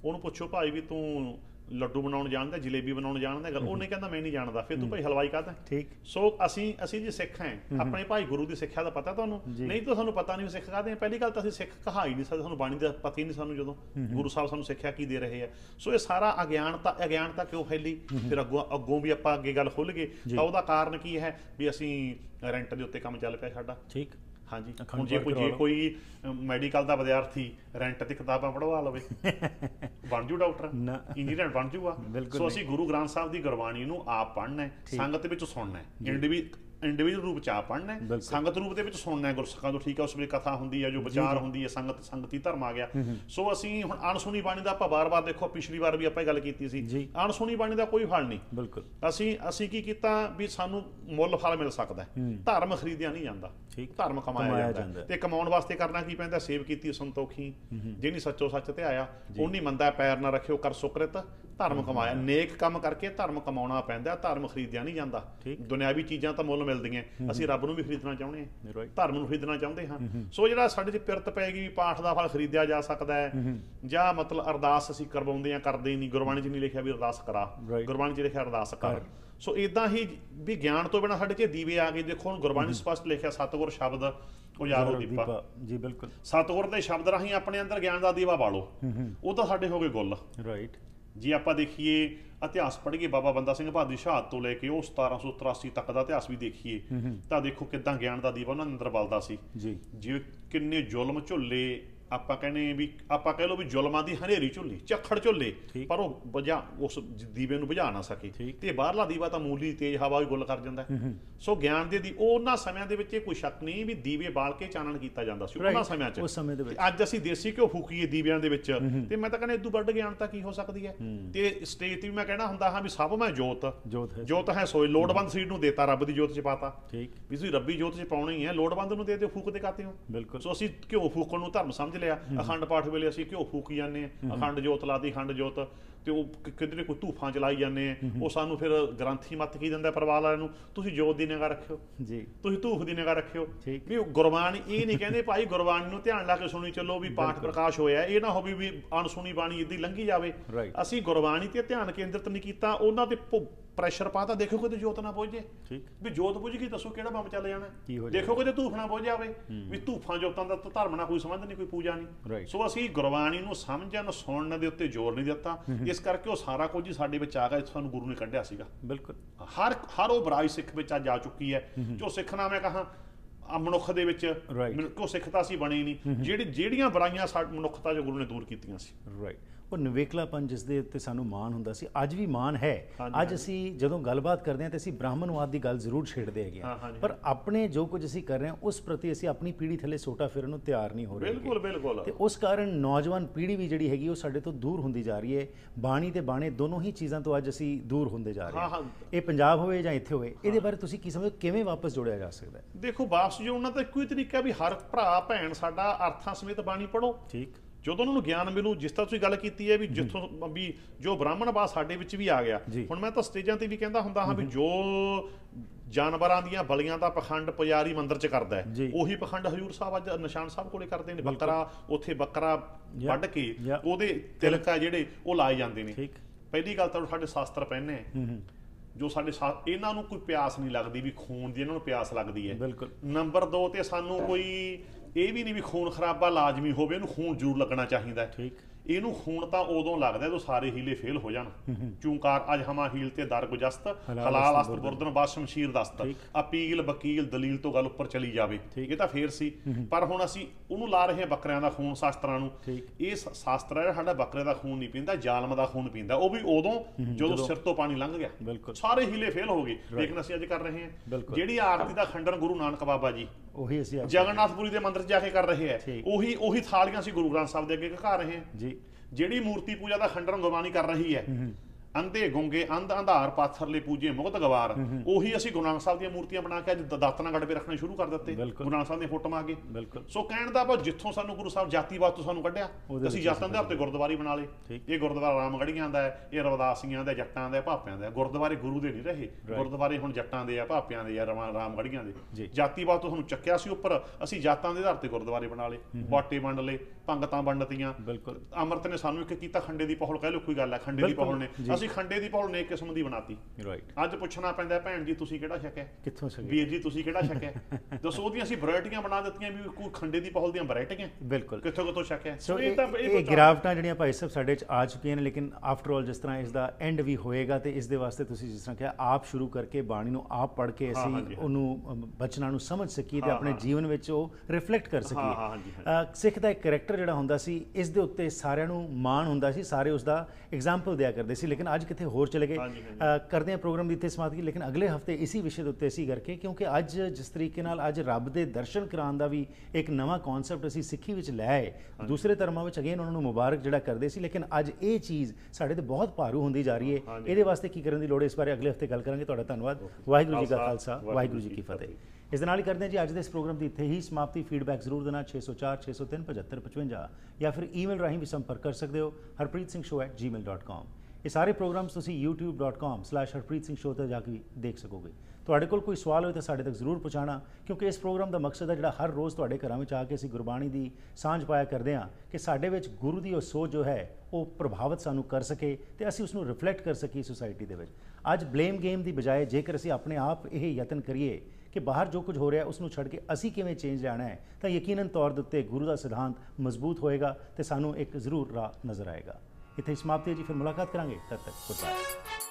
Speaker 2: ਉਹਨੂੰ ਪੁੱਛੋ ਭਾਈ ਵੀ ਤੂੰ ਲੱਡੂ ਬਣਾਉਣ ਜਾਣਦਾ ਜਲੇਬੀ ਬਣਾਉਣ ਜਾਣਦਾ ਗੱਲ ਉਹ ਨਹੀਂ ਕਹਿੰਦਾ ਮੈਂ ਨਹੀਂ ਜਾਣਦਾ। ਫਿਰ ਤੂੰ ਭਾਈ ਹਲਵਾਈ ਕਾਹਦਾ
Speaker 1: ਠੀਕ।
Speaker 2: ਸੋ ਅਸੀਂ ਅਸੀਂ ਜੀ ਸਿੱਖ ਹਾਂ ਆਪਣੇ ਭਾਈ ਗੁਰੂ ਦੀ ਸਿੱਖਿਆ ਦਾ ਪਤਾ ਤੁਹਾਨੂੰ। ਨਹੀਂ ਤਾਂ ਸਾਨੂੰ ਪਤਾ ਨਹੀਂ ਸਿੱਖ ਕਾਹਦੇ ਆ। ਪਹਿਲੀ ਗੱਲ ਤਾਂ ਅਸੀਂ ਸਿੱਖ ਕਹਾ ਹੀ ਨਹੀਂ ਸਕਦੇ ਸਾਨੂੰ ਬਾਣੀ ਦਾ ਪਤਾ ਹੀ ਨਹੀਂ ਸਾਨੂੰ ਜਦੋਂ ਗੁਰੂ ਸਾਹਿਬ ਸਾਨੂੰ ਸਿੱਖਿਆ ਕੀ ਦੇ ਰਹੇ ਆ। ਸੋ ਇਹ ਸਾਰਾ ਅਗਿਆਨਤਾ ਅਗਿਆਨਤਾ ਕਿਉਂ ਫੈਲੀ? ਫਿਰ ਅੱਗੋਂ ਅੱਗੋਂ ਵੀ ਆਪਾਂ ਅੱਗੇ ਗੱਲ ਖੁੱਲ ਗਏ। ਤਾਂ ਉਹਦਾ ਕਾਰਨ ਕੀ ਹੈ? ਵੀ ਅਸੀਂ ਰੈਂਟ ਦੇ ਉੱਤੇ ਕੰਮ ਚੱਲ ਪਿਆ ਸਾਡਾ।
Speaker 1: ਠੀਕ।
Speaker 2: ਹਾਂਜੀ ਹੁਣ ਜੇ ਕੋਈ ਜੇ। ਕੋਈ ਮੈਡੀਕਲ ਦਾ ਵਿਦਿਆਰਥੀ ਰੈਂਟ ਤੇ ਕਿਤਾਬਾਂ ਪੜਵਾ ਲਵੇ ਬਣ ਜੂ ਡਾਕਟਰ। ਇੰਜੀਨੀਅਰ ਬਣ ਜੂਗਾ ਸੋ। ਅਸੀਂ ਗੁਰੂ ਗ੍ਰੰਥ ਸਾਹਿਬ ਦੀ ਗੁਰਬਾਣੀ ਨੂੰ ਆਪ ਪੜ੍ਹਨਾ ਹੈ ਸੰਗਤ ਵਿੱਚ ਸੁਣਨਾ ਹੈ ਇੰਡੀਵਿ ਇੰਡੀਵਿਜੂਅਲ ਰੂਪ ਚ ਹੈ
Speaker 1: ਬਿਲਕੁਲ।
Speaker 2: ਸੰਗਤ ਰੂਪ ਦੇ ਵਿੱਚ ਸੁਣਨਾ ਗੁਰਸਿੱਖਾਂ ਤੋਂ ਠੀਕ ਹੈ ਉਸ ਵੇਲੇ ਕਥਾ ਹੁੰਦੀ ਹੈ ਜੋ ਵਿਚਾਰ ਹੁੰਦੀ ਹੈ ਸੰਗਤ ਸੰਗਤੀ ਧਰਮ ਆ ਗਿਆ। ਸੋ ਅਸੀਂ ਹੁਣ ਅਣਸੁਣੀ ਬਾਣੀ ਦਾ ਆਪਾਂ ਬਾਰ-ਬਾਰ ਦੇਖੋ ਪਿਛਲੀ ਵਾਰ ਵੀ ਆਪਾਂ ਇਹ ਗੱਲ ਕੀਤੀ ਸੀ। ਅਣਸੁਣੀ ਬਾਣੀ ਦਾ ਕੋਈ ਫਲ ਨਹੀਂ।
Speaker 1: ਬਿਲਕੁਲ।
Speaker 2: ਅਸੀਂ ਅਸੀਂ ਕੀ ਕੀਤਾ ਵੀ ਸਾਨੂੰ ਮੁੱਲ ਫਲ ਮਿਲ ਸਕਦਾ ਧਰਮ ਖਰੀਦਿਆ ਨਹੀਂ ਜਾਂਦਾ।
Speaker 1: ਠੀਕ।
Speaker 2: ਧਰਮ ਕਮਾਇਆ ਜਾਂਦਾ। ਤੇ ਕਮਾਉਣ ਵਾਸਤੇ ਕਰਨਾ ਕੀ ਪੈਂਦਾ? ਸੇਵ ਕੀਤੀ ਸੰਤੋਖੀ। ਜਿਹਨੀ ਸੱਚੋ ਸੱਚ ਤੇ ਆਇਆ ਉਹਨੀ ਮੰਦਾ ਪੈਰ ਨਾ ਰੱਖਿਓ ਕਰ ਸੁਕ੍ਰਿਤ। ਧਰਮ ਕਮਾਇਆ। ਨੇਕ ਕੰਮ ਕਰਕੇ ਧਰਮ ਕਮਾਉਣਾ ਪੈਂਦਾ ਧਰਮ ਖਰੀਦਿਆ ਨਹੀਂ ਜਾਂਦਾ। ਦੁਨਿਆਵੀ ਚੀਜ਼ਾਂ ਤਾਂ ਮੁੱਲ ਮਿਲਦੀਆਂ। ਅਸੀਂ ਰੱਬ ਨੂੰ ਵੀ ਖਰੀਦਣਾ ਚਾਹੁੰਦੇ ਹਾਂ. ਧਰਮ ਨੂੰ ਖਰੀਦਣਾ ਚਾਹੁੰਦੇ ਹਾਂ। ਸੋ ਜਿਹੜਾ ਸਾਡੇ 'ਚ ਪਿਰਤ ਪੈ ਗਈ ਵੀ ਪਾਠ ਦਾ ਫਲ ਖਰੀਦਿਆ ਜਾ ਸਕਦਾ ਹੈ ਜਾਂ ਮਤਲਬ ਅਰਦਾਸ ਅਸੀਂ ਕਰਵਾਉਂਦੇ ਹਾਂ ਕਰਦੇ ਨਹੀਂ। ਗੁਰਬਾਣੀ 'ਚ ਨਹੀਂ ਲਿਖਿਆ ਵੀ ਅਰਦਾਸ ਕਰਾ. ਗੁਰਬਾਣੀ 'ਚ ਲਿਖਿਆ ਅਰਦਾਸ ਕਰ। ਸੋ ਇਦਾਂ ਹੀ ਵੀ ਗਿਆਨ ਤੋਂ ਬਿਨਾਂ ਸਾਡੇ 'ਚ ਦੀਵੇ ਆ ਗਏ। ਦੇਖੋ ਹੁਣ ਗੁਰਬਾਣੀ ਸਪਸ਼ਟ ਲਿਖਿਆ ਸਤਿਗੁਰ ਸ਼ਬਦ ਉਜਾਰੋ ਦੀਪਾ।
Speaker 1: ਜੀ ਬਿਲਕੁਲ।
Speaker 2: ਸਤਿਗੁਰ ਦੇ ਸ਼ਬਦ ਰਾਹੀਂ ਆਪਣੇ ਅੰਦਰ ਗਿਆਨ ਦਾ ਦੀਵਾ ਬਾਲੋ। ਉਹ ਤਾਂ ਸਾਡੇ ਹੋ ਗਏ ਗੁੱਲ।
Speaker 1: ਰਾਈਟ
Speaker 2: ਜੇ ਆਪਾਂ ਦੇਖੀਏ ਇਤਿਹਾਸ ਪੜ੍ਹੀਏ ਬਾਬਾ ਬੰਦਾ ਸਿੰਘ ਬਹਾਦਰ ਦੀ ਸ਼ਹਾਦਤ ਤੋਂ ਲੈ ਕੇ ਉਹ 1783 ਤੱਕ ਦਾ ਇਤਿਹਾਸ ਵੀ ਦੇਖੀਏ ਤਾਂ ਦੇਖੋ ਕਿਦਾਂ ਗਿਆਨ ਦਾ ਦੀਵਾ ਉਹਨਾਂ ਦੇ ਅੰਦਰ ਬਲਦਾ ਸੀ।
Speaker 1: ਜੀ।
Speaker 2: ਜੇ ਕਿੰਨੇ ਜ਼ੁਲਮ ਝੁੱਲੇ ਆਪਾਂ ਕਹਿੰਦੇ ਵੀ ਆਪਾਂ ਕਹਿ ਲਓ ਵੀ ਜ਼ੁਲਮਾਂ ਦੀ ਹਨੇਰੀ ਝੁੱਲੀ ਝੱਖੜ ਝੁੱਲੇ। ਪਰ ਉਹ ਬੁਝਾ ਉਸ ਦੀਵੇ ਨੂੰ ਬੁਝਾ ਨਾ ਸਕੇ। ਤੇ ਬਾਹਰਲਾ ਦੀਵਾ ਤਾਂ ਮੂਲੀ ਤੇਜ਼ ਹਵਾ ਵੀ ਗੁੱਲ ਕਰ ਜਾਂਦਾ ਹੈ। ਸੋ ਗਿਆਨ ਦੇ ਦੀ ਉਹਨਾਂ ਸਮਿਆਂ ਦੇ ਵਿੱਚ ਇਹ ਕੋਈ ਸ਼ੱਕ ਨਹੀਂ ਵੀ ਦੀਵੇ ਬਾਲ ਕੇ ਚਾਨਣ ਕੀਤਾ ਜਾਂਦਾ ਸੀ ਉਹਨਾਂ. ਸਮਿਆਂ 'ਚ
Speaker 1: ਉਸ ਸਮੇਂ ਦੇ ਵਿੱਚ।
Speaker 2: ਤੇ ਅੱਜ ਅਸੀਂ ਦੇਸੀ ਘਿਓ ਫੂਕੀਏ ਦੀਵਿਆਂ ਦੇ ਵਿੱਚ ਤੇ ਮੈਂ ਤਾਂ ਕਹਿੰਦਾ ਇਦੋਂ ਵੱਡ ਗਿਆਨ ਤਾਂ ਕੀ ਹੋ ਸਕਦੀ ਹੈ ਤੇ ਸਟੇਜ ਤੇ ਵੀ ਮੈਂ ਕਹਿਣਾ ਹੁੰਦਾ ਹਾਂ ਵੀ ਸਭ ਮੈਂ ਜੋਤ
Speaker 1: ਜੋਤ ਹੈ
Speaker 2: ਜੋਤ ਹੈ ਸੋਈ ਲੋੜਵੰਦ ਸੀਟ ਨੂੰ ਦੇਤਾ ਰੱਬ ਦੀ ਜੋਤ ਚ ਪਾਤਾ
Speaker 1: ਠੀਕ
Speaker 2: ਵੀ ਤੁਸੀਂ ਰੱਬੀ ਜੋਤ ਚ ਪਾਉਣੀ ਹੈ ਲੋੜਵੰਦ ਨੂੰ ਦੇ ਦਿਓ ਫੂਕਦੇ ਕਾਤੇ ਹੋ
Speaker 1: ਬਿਲਕੁਲ।
Speaker 2: ਸੋ ਅਸੀਂ ਘਿਓ ਫੂਕਣ ਨੂੰ ਧਰਮ ਸਮਝ ਲਿਆ ਅਖੰਡ ਪਾਠ ਵੇਲੇ ਅਸੀਂ ਘਿਓ ਫੂਕੀ ਜਾਂਦੇ ਹਾਂ ਅਖੰਡ ਜੋਤ ਲਾਦੀ ਅਖੰਡ ਜੋਤ ਤੇ ਉਹ ਕਿਧਰੇ ਕੋਈ ਧੂਫਾਂ ਚਲਾਈ ਜਾਂਦੇ ਆ ਉਹ ਸਾਨੂੰ ਫਿਰ ਗ੍ਰੰਥੀ ਮੱਤ ਕੀ ਦਿੰਦਾ ਪਰਿਵਾਰ ਵਾਲਿਆਂ ਨੂੰ? ਤੁਸੀਂ ਜੋਤ ਦੀ ਨਿਗਾਹ ਰੱਖਿਓ।
Speaker 1: ਜੀ।
Speaker 2: ਤੁਸੀਂ ਧੂਫ ਦੀ ਨਿਗਾਹ ਰੱਖਿਓ। ਵੀ ਗੁਰਬਾਣੀ ਇਹ ਨਹੀਂ ਕਹਿੰਦੇ ਭਾਈ ਗੁਰਬਾਣੀ ਨੂੰ ਧਿਆਨ ਲਾ ਕੇ ਸੁਣੀ ਚੱਲੋ ਵੀ ਪਾਠ ਪ੍ਰਕਾਸ਼ ਹੋਇਆ ਇਹ ਨਾ ਹੋਵੇ ਵੀ ਅਣਸੁਣੀ ਬਾਣੀ ਇੱਦੀ ਲੰਘੀ ਜਾਵੇ. ਅਸੀਂ ਗੁਰਬਾਣੀ ਤੇ ਧਿਆਨ ਕੇਂਦਰਿਤ ਨਹੀਂ ਕੀਤਾ ਉਹਨਾਂ ਤੇ ਪ੍ਰੈਸ਼ਰ ਪਾਤਾ ਦੇਖੋ ਕਿਤੇ ਜੋਤ ਨਾ ਪਹੁੰਚੇ
Speaker 1: ਠੀਕ।
Speaker 2: ਵੀ ਜੋਤ ਬੁਝ ਗਈ ਦੱਸੋ ਕਿਹੜਾ ਬੰਬ ਚੱਲ ਜਾਣਾ। ਦੇਖੋ ਕਿਤੇ ਧੂਫ ਨਾ ਬੁਝ ਜਾਵੇ। ਵੀ ਧੂਫਾਂ ਜੋਤਾਂ ਦਾ ਧਰਮ ਨਾਲ ਕੋਈ ਸੰਬੰਧ ਨਹੀਂ ਕੋਈ ਪੂਜਾ ਨਹੀਂ. ਸੋ ਅਸੀਂ ਗੁਰਬਾਣੀ ਨੂੰ ਸਮਝਣ ਸੁਣਨ ਦੇ ਉੱਤੇ ਜ਼ੋਰ ਨਹੀਂ ਦਿੱਤਾ। ਇਸ ਕਰਕੇ ਉਹ ਸਾਰਾ ਕੁਝ ਹੀ ਸਾਡੇ ਵਿੱਚ ਆ ਗਿਆ ਸਾਨੂੰ ਗੁਰੂ ਨੇ ਕੱਢਿਆ ਸੀਗਾ।
Speaker 1: ਬਿਲਕੁਲ।
Speaker 2: ਹਰ ਹਰ ਉਹ ਬੁਰਾਈ ਸਿੱਖ ਵਿੱਚ ਅੱਜ ਆ ਚੁੱਕੀ ਹੈ ਜੋ ਸਿੱਖ ਨਾ ਮੈਂ ਕਹਾਂ ਆ ਮਨੁੱਖ ਦੇ ਵਿੱਚ ਕੋ ਸਿੱਖਤਾ ਸੀ ਬਣੀ ਨਹੀਂ। ਜਿਹੜੀ ਜਿਹੜੀਆਂ ਬੁਰਾਈਆਂ ਸਾਡੇ ਮਨੁੱਖਤਾ ਜੋ ਗੁਰੂ ਨੇ ਦੂਰ ਕੀਤੀਆਂ ਸੀ।
Speaker 1: ਰਾਈਟ ਉਹ ਨਿਵੇਕਲਾਪਨ ਜਿਸ ਦੇ ਉੱਤੇ ਸਾਨੂੰ ਮਾਣ ਹੁੰਦਾ ਸੀ ਅੱਜ ਵੀ ਮਾਣ ਹੈ। ਅੱਜ ਅਸੀਂ ਜਦੋਂ ਗੱਲਬਾਤ ਕਰਦੇ ਹਾਂ ਤੇ ਅਸੀਂ ਬ੍ਰਾਹਮਣਵਾਦ ਦੀ ਗੱਲ ਜ਼ਰੂਰ ਛੇੜਦੇ ਹੈਗੇ ਪਰ ਆਪਣੇ ਜੋ ਕੁਝ ਅਸੀਂ ਕਰ ਰਹੇ ਹਾਂ ਉਸ ਪ੍ਰਤੀ ਅਸੀਂ ਆਪਣੀ ਪੀੜ੍ਹੀ ਥੱਲੇ ਸੋਟਾ ਫੇਰਨ ਨੂੰ ਤਿਆਰ ਨਹੀਂ ਹੋ ਰਹੇ।
Speaker 2: ਬਿਲਕੁਲ ਬਿਲਕੁਲ।
Speaker 1: ਤੇ ਉਸ ਕਾਰਨ ਨੌਜਵਾਨ ਪੀੜ੍ਹੀ ਵੀ ਜਿਹੜੀ ਹੈਗੀ ਉਹ ਸਾਡੇ ਤੋਂ ਦੂਰ ਹੁੰਦੀ ਜਾ ਰਹੀ ਹੈ। ਬਾਣੀ ਤੇ ਬਾਣੇ ਦੋਨੋਂ ਹੀ ਚੀਜ਼ਾਂ ਤੋਂ ਅੱਜ ਅਸੀਂ ਦੂਰ ਹੁੰਦੇ ਜਾ ਰਹੇ
Speaker 2: ਹਾਂ।
Speaker 1: ਇਹ ਪੰਜਾਬ ਹੋਵੇ ਜਾਂ ਇੱਥੇ ਹੋਵੇ ਇਹਦੇ ਬਾਰੇ ਤੁਸੀਂ ਕੀ ਸਮਝਦੇ ਹੋ? ਕਿਵੇਂ ਵਾਪਸ ਜੋੜਿਆ ਜਾ ਸਕਦਾ ਹੈ?
Speaker 2: ਦੇਖੋ ਵਾਪਸ ਜੋੜਨਾ ਤਾਂ ਇੱਕੋ ਹੀ ਤਰੀਕਾ ਵੀ ਹਰ ਭਰਾ ਭੈਣ ਸਾਡਾ ਅਰਥਾਂ ਸਮੇਤ ਬਾਣੀ ਪੜੋ
Speaker 1: ਠੀਕ।
Speaker 2: ਜਦੋਂ ਉਹਨਾਂ ਨੂੰ ਗਿਆਨ ਮਿਲੂ ਜਿਸ ਤਰ੍ਹਾਂ ਤੁਸੀਂ ਗੱਲ ਕੀਤੀ ਹੈ ਵੀ ਜਿੱਥੋਂ ਵੀ ਜੋ ਬ੍ਰਾਹਮਣ ਬਾਸ ਸਾਡੇ ਵਿੱਚ ਵੀ ਆ ਗਿਆ। ਹੁਣ ਮੈਂ ਤਾਂ ਸਟੇਜਾਂ ਤੇ ਵੀ ਕਹਿੰਦਾ ਹੁੰਦਾ ਹਾਂ ਵੀ ਜੋ ਜਾਨਵਰਾਂ ਦੀਆਂ ਬਲੀਆਂ ਦਾ ਪਖੰਡ ਪੁਜਾਰੀ ਮੰਦਿਰ 'ਚ ਕਰਦਾ ਹੈ। ਉਹੀ ਪਖੰਡ ਹਜੂਰ ਸਾਹਿਬ ਅੱਜ ਨਿਸ਼ਾਨ ਸਾਹਿਬ ਕੋਲੇ ਕਰਦੇ ਨੇ। ਬੱਕਰਾ ਉੱਥੇ ਬੱਕਰਾ ਵੱਢ ਕੇ ਉਹਦੇ ਤਿਲਕ ਆ ਜਿਹੜੇ ਉਹ ਲਾਏ ਜਾਂਦੇ ਨੇ।
Speaker 1: ਠੀਕ।
Speaker 2: ਪਹਿਲੀ ਗੱਲ ਤਾਂ ਸਾਡੇ ਸ਼ਾਸਤਰ ਪਹਿਨੇ ਜੋ ਸਾਡੇ ਇਹਨਾਂ ਨੂੰ ਕੋਈ ਪਿਆਸ ਨਹੀਂ ਲੱਗਦੀ ਵੀ ਖੂਨ ਦੀ ਇਹਨਾਂ ਨੂੰ ਪਿਆਸ ਲੱਗਦੀ ਹੈ।
Speaker 1: ਬਿਲਕੁਲ।
Speaker 2: ਨੰਬਰ 2 ਤੇ ਸਾਨੂੰ ਕੋਈ ਇਹ ਵੀ ਨਹੀਂ ਵੀ ਖੂਨ ਖਰਾਬਾ ਲਾਜ਼ਮੀ ਹੋਵੇ ਇਹਨੂੰ ਖੂਨ ਜ਼ਰੂਰ ਲੱਗਣਾ ਚਾਹੀਦਾ ਹੈ।
Speaker 1: ਠੀਕ।
Speaker 2: ਇਹਨੂੰ ਖੂਨ ਤਾਂ ਉਦੋਂ ਲੱਗਦਾ ਜਦੋਂ ਸਾਰੇ ਹੀਲੇ ਫੇਲ ਹੋ ਜਾਣ। ਚੂੰਕਾਰ ਅਜ ਹਮਾ ਹੀਲ ਤੇ ਦਰ ਗੁਜਸਤ
Speaker 1: ਹਲਾਲ ਅਸਤ
Speaker 2: ਬੁਰਦਨ ਬਾਦ ਸ਼ਮਸ਼ੀਰ ਦਸਤ। ਅਪੀਲ ਵਕੀਲ ਦਲੀਲ ਤੋਂ ਗੱਲ ਉੱਪਰ ਚਲੀ ਜਾਵੇ। ਇਹ ਤਾਂ ਫੇਰ ਸੀ। ਪਰ ਹੁਣ ਅਸੀਂ ਉਹਨੂੰ ਲਾ ਰਹੇ ਹਾਂ ਬੱਕਰਿਆਂ ਦਾ ਖੂਨ ਸ਼ਾਸਤਰਾਂ ਨੂੰ। ਇਹ ਸ਼ਾਸਤਰ ਹੈ ਸਾਡਾ ਬੱਕਰੇ ਦਾ ਖੂਨ ਨਹੀਂ ਪੀਂਦਾ ਜ਼ਾਲਮ ਦਾ ਖੂਨ ਪੀਂਦਾ। ਉਹ ਵੀ ਉਦੋਂ ਜਦੋਂ ਸਿਰ ਤੋਂ ਪਾਣੀ ਲੰਘ ਗਿਆ। ਸਾਰੇ ਹੀਲੇ ਫੇਲ ਹੋ ਗਏ। ਲੇਕਿਨ ਅਸੀਂ ਅੱਜ ਕਰ ਰਹੇ ਹਾਂ। ਜਿਹੜੀ ਆਰਤੀ ਦਾ ਖੰਡਨ ਗੁਰੂ ਨਾਨਕ ਬਾਬਾ ਜੀ
Speaker 1: ਉਹੀ ਅਸੀਂ
Speaker 2: ਜਗਨਨਾਥਪੁਰੀ ਦੇ ਮੰਦਿਰ 'ਚ ਜਾ ਕੇ ਕਰ ਰਹੇ ਹੈ। ਉਹੀ ਉਹੀ ਥਾਲੀਆਂ ਅਸੀਂ ਗੁਰੂ ਗ੍ਰੰਥ ਸਾਹਿਬ ਦੇ ਅੱਗੇ ਘਕਾ ਰਹੇ ਹਾਂ।
Speaker 1: ਜੀ।
Speaker 2: ਜਿਹੜੀ ਮੂਰਤੀ ਪੂਜਾ ਦਾ ਖੰਡਨ ਗੁਰਬਾਣੀ ਕਰ ਰਹੀ ਹੈ। ਅੰਧੇ ਗੁੰਗੇ ਅੰਧ ਅੰਧਾਰ ਪਾਥਰਲੇ ਪੂਜੇ ਮੁਕਤ ਗਵਾਰ। ਉਹੀ ਅਸੀਂ ਗੁਰੂ ਨਾਨਕ ਸਾਹਿਬ ਦੀਆਂ ਮੂਰਤੀਆਂ ਬਣਾ ਕੇ ਅੱਜ ਦਾਤਨਾਂ ਗੜਵੇ ਰੱਖਣੇ ਸ਼ੁਰੂ ਕਰ ਦਿੱਤੇ। ਗੁਰੂ ਨਾਨਕ ਸਾਹਿਬ ਦੀਆਂ ਫੋਟੋਆਂ ਆ ਗਏ ਸੋ ਕਹਿਣ ਦਾ ਬਾ ਜਿੱਥੋਂ ਸਾਨੂੰ ਗੁਰੂ ਸਾਹਿਬ ਜਾਤੀਵਾਦ ਤੋਂ ਸਾਨੂੰ ਕੱਢਿਆ ਅਸੀਂ ਜਾਤਾਂ ਦੇ ਹੱਥੇ ਗੁਰਦੁਆਰੇ ਬਣਾ ਲਏ। ਇਹ ਗੁਰਦੁਆਰਾ ਰਾਮਗੜੀਆਂ ਦਾ ਹੈ ਇਹ ਰਵਦਾਸੀਆਂ ਦਾ ਜੱਟਾਂ ਦਾ ਭਾਪਿਆਂ ਦਾ। ਗੁਰਦੁਆਰੇ ਗੁਰੂ ਦੇ ਨਹੀਂ ਰਹੇ। ਗੁਰਦੁਆਰੇ ਹੁਣ ਜੱਟਾਂ ਦੇ ਆ ਭਾਪਿਆਂ ਦੇ ਆ ਰਾਮਗੜੀਆਂ। ਦੇ। ਜਾਤੀਵਾਦ ਤੋਂ ਸਾਨੂੰ ਚੱਕਿਆ ਸੀ ਉੱਪਰ ਅਸੀਂ ਜਾਤਾਂ ਦੇ ਆਧਾਰ ਤੇ ਗੁਰਦੁਆਰੇ ਬਣਾ ਲਏ। ਬਾਟੇ ਵੰਡ ਲਏ ਪੰਗਤਾਂ ਵੰਡਤੀਆਂ
Speaker 1: ਬਿਲਕੁਲ।
Speaker 2: ਅੰਮ੍ਰਿਤ ਨੇ ਸਾਨੂੰ ਇੱਕ ਕੀਤਾ ਖੰਡੇ ਦੀ ਪਹੁਲ ਕਹਿ ਲਓ ਕੋਈ ਗੱਲ ਹੈ ਖੰਡੇ ਦੀ ਪਹੁਲ ਨੇ। ਅਸੀਂ ਖੰਡੇ ਦੀ ਪਹੁਲ ਨੇ ਇੱਕ ਕਿਸਮ ਦੀ ਬਣਾਤੀ।
Speaker 1: ਰਾਈਟ
Speaker 2: ਅੱਜ ਪੁੱਛਣਾ ਪੈਂਦਾ ਭੈਣ ਜੀ ਤੁਸੀਂ ਕਿਹੜਾ ਛਕਿਆ
Speaker 1: ਕਿੱਥੋਂ ਸਕੇ
Speaker 2: ਵੀਰ ਜੀ ਤੁਸੀਂ ਕਿਹੜਾ ਛਕਿਆ ਦੱਸੋ ਉਹਦੀਆਂ ਅਸੀਂ ਵੈਰਾਈਟੀਆਂ ਬਣਾ ਦਿੱਤੀਆਂ ਵੀ ਕੋਈ ਖੰਡੇ ਦੀ ਪਹੁਲ ਦੀਆਂ ਵੈਰਾਈਟੀਆਂ
Speaker 1: ਬਿਲਕੁਲ।
Speaker 2: ਕਿੱਥੋਂ ਕਿੱਥੋਂ ਛਕਿਆ
Speaker 1: ਸੋ ਇਹ
Speaker 2: ਤਾਂ
Speaker 1: ਇਹ ਗਿਰਾਵਟਾਂ ਜਿਹੜੀਆਂ ਭਾਈ ਸਾਹਿਬ ਸਾਡੇ ਚ ਆ ਚੁੱਕੀਆਂ ਨੇ ਲੇਕਿਨ ਆਫਟਰ ਆਲ ਜਿਸ ਤਰ੍ਹਾਂ ਇਸ ਦਾ ਐਂਡ ਵੀ ਹੋਏਗਾ ਤੇ ਇਸ ਦੇ ਵਾਸਤੇ ਤੁਸੀਂ ਜਿਸ ਤਰ੍ਹਾਂ ਕਿਹਾ ਆਪ ਸ਼ੁਰੂ ਕਰਕੇ ਬਾਣੀ ਨੂੰ ਆਪ ਪੜ੍ਹ ਕੇ ਅਸੀਂ। ਉਹਨੂੰ ਬਚਨਾਂ ਨੂੰ ਸਮਝ ਸਕੀਏ ਤੇ ਆਪਣੇ। ਜੀਵਨ ਵਿੱਚ ਉਹ ਰਿਫਲੈਕਟ ਕਰ ਸਕੀਏ। ਸਿੱਖ ਦਾ ਇੱਕ ਕੈਰੈਕਟਰ ਜਿਹੜਾ ਹੁੰਦਾ ਸੀ ਇਸ ਦੇ ਉੱਤੇ ਸਾਰਿਆਂ ਨੂੰ ਮਾਣ ਹੁੰਦਾ ਸੀ ਸਾਰੇ ਉਸ ਦਾ ਐਗਜ਼ਾਮਪਲ ਦਿਆ ਕਰਦੇ ਸੀ ਲੇਕਿਨ ਅੱਜ ਕਿਤੇ ਹੋਰ ਚਲੇ ਗਏ। ਕਰਦੇ ਹਾਂ ਪ੍ਰੋਗਰਾਮ ਦੀ ਇੱਥੇ ਸਮਾਪਤੀ ਲੇਕਿਨ ਅਗਲੇ ਹਫ਼ਤੇ ਇਸੀ ਵਿਸ਼ੇ ਦੇ ਉੱਤੇ ਅਸੀਂ ਕਰਕੇ ਕਿਉਂਕਿ ਅੱਜ ਜਿਸ ਤਰੀਕੇ ਨਾਲ ਅੱਜ ਰੱਬ ਦੇ ਦਰਸ਼ਨ ਕਰਾਉਣ ਦਾ ਵੀ ਇੱਕ ਨਵਾਂ ਕਨਸੈਪਟ ਅਸੀਂ ਸਿੱਖੀ ਵਿੱਚ ਲੈ ਆਏ। ਦੂਸਰੇ ਧਰਮਾਂ ਵਿੱਚ ਅਗੇਨ ਉਹਨਾਂ ਨੂੰ ਮੁਬਾਰਕ ਜਿਹੜਾ ਕਰਦੇ ਸੀ ਲੇਕਿਨ ਅੱਜ ਇਹ ਚੀਜ਼ ਸਾਡੇ ਤੇ ਬਹੁਤ ਭਾਰੂ ਹੁੰਦੀ ਜਾ ਰਹੀ ਹੈ। ਇਹਦੇ ਵਾਸਤੇ ਕੀ ਕਰਨ ਦੀ ਲੋੜ ਹੈ? ਇਸ ਬਾਰੇ ਅਗਲੇ ਹਫ਼ਤੇ ਗੱਲ ਕਰਾਂਗੇ। ਤੁਹਾਡਾ ਧੰਨਵਾਦ। ਵਾਹਿਗੁਰੂ ਜੀ ਕਾ
Speaker 2: ਖਾਲਸਾ,
Speaker 1: ਵਾਹਿਗੁਰੂ ਜੀ ਕੀ ਫਤਿਹ। ਇਸ ਦੇ ਨਾਲ ਹੀ ਕਰਦੇ ਹਾਂ ਜੀ ਅੱਜ ਦੇ ਇਸ ਪ੍ਰੋਗਰਾਮ ਦੀ ਇੱਥੇ ਹੀ ਸਮਾਪਤੀ। ਫੀਡਬੈਕ ਜ਼ਰੂਰ ਦੇਣਾ 604 603 7555 ਜਾਂ ਫਿਰ ਈਮੇਲ ਰਾਹੀਂ ਵੀ ਸੰਪਰਕ ਕਰ ਸਕਦੇ ਹੋ। show@gmail.com ਇਹ ਸਾਰੇ ਪ੍ਰੋਗਰਾਮਸ ਤੁਸੀਂ youtube.com/harpreetsingh ਤੇ ਜਾ ਕੇ ਵੀ ਦੇਖ ਸਕੋਗੇ। ਤੁਹਾਡੇ ਕੋਲ ਕੋਈ ਸਵਾਲ ਹੋਵੇ ਤਾਂ ਸਾਡੇ ਤੱਕ ਜ਼ਰੂਰ ਪਹੁੰਚਾਣਾ ਕਿਉਂਕਿ ਇਸ ਪ੍ਰੋਗਰਾਮ ਦਾ ਮਕਸਦ ਹੈ ਜਿਹੜਾ ਹਰ ਰੋਜ਼ ਤੁਹਾਡੇ ਘਰਾਂ ਵਿੱਚ ਆ ਕੇ ਅਸੀਂ ਗੁਰਬਾਣੀ ਦੀ ਸਾਂਝ ਪਾਇਆ ਕਰਦੇ ਹਾਂ ਕਿ ਸਾਡੇ ਵਿੱਚ ਗੁਰੂ ਦੀ ਉਹ ਸੋਚ ਜੋ ਹੈ, ਉਹ ਪ੍ਰਭਾਵਿਤ ਸਾਨੂੰ ਕਰ ਸਕੇ ਤੇ ਅਸੀਂ ਉਸ ਨੂੰ ਰਿਫਲੈਕਟ ਕਰ ਸਕੀਏ ਸੋਸਾਇਟੀ ਦੇ ਵਿੱਚ। ਅੱਜ ਬਲੇਮ ਗੇਮ ਦੀ ਬਜਾਏ ਜੇਕਰ ਅਸੀਂ ਆਪਣੇ ਆਪ ਇਹ ਯਤਨ ਕਰੀਏ ਕਿ ਬਾਹਰ ਜੋ ਕੁਝ ਹੋ ਰਿਹਾ ਉਸ ਨੂੰ ਛੱਡ ਕੇ ਅਸੀਂ ਕਿਵੇਂ ਚੇਂਜ ਲਿਆਣਾ ਹੈ, ਤਾਂ ਯਕੀਨਨ ਤੌਰ ਦੇ ਉੱਤੇ ਗੁਰੂ ਦਾ ਸਿਧਾਂਤ ਮਜ਼ਬੂਤ ਹੋਏਗਾ ਤੇ ਸਾਨੂੰ ਇੱਕ ਜ਼ਰੂਰ ਰਾਹ ਨਜ਼ਰ ਆਏਗਾ। ਇੱਥੇ ਸਮਾਪਤੀ ਹੈ ਜੀ ਫਿਰ ਮੁਲਾਕਾਤ ਕਰਾਂਗੇ ਤਦ ਤੱਕ ਗੁੱਡ ਬਾਏ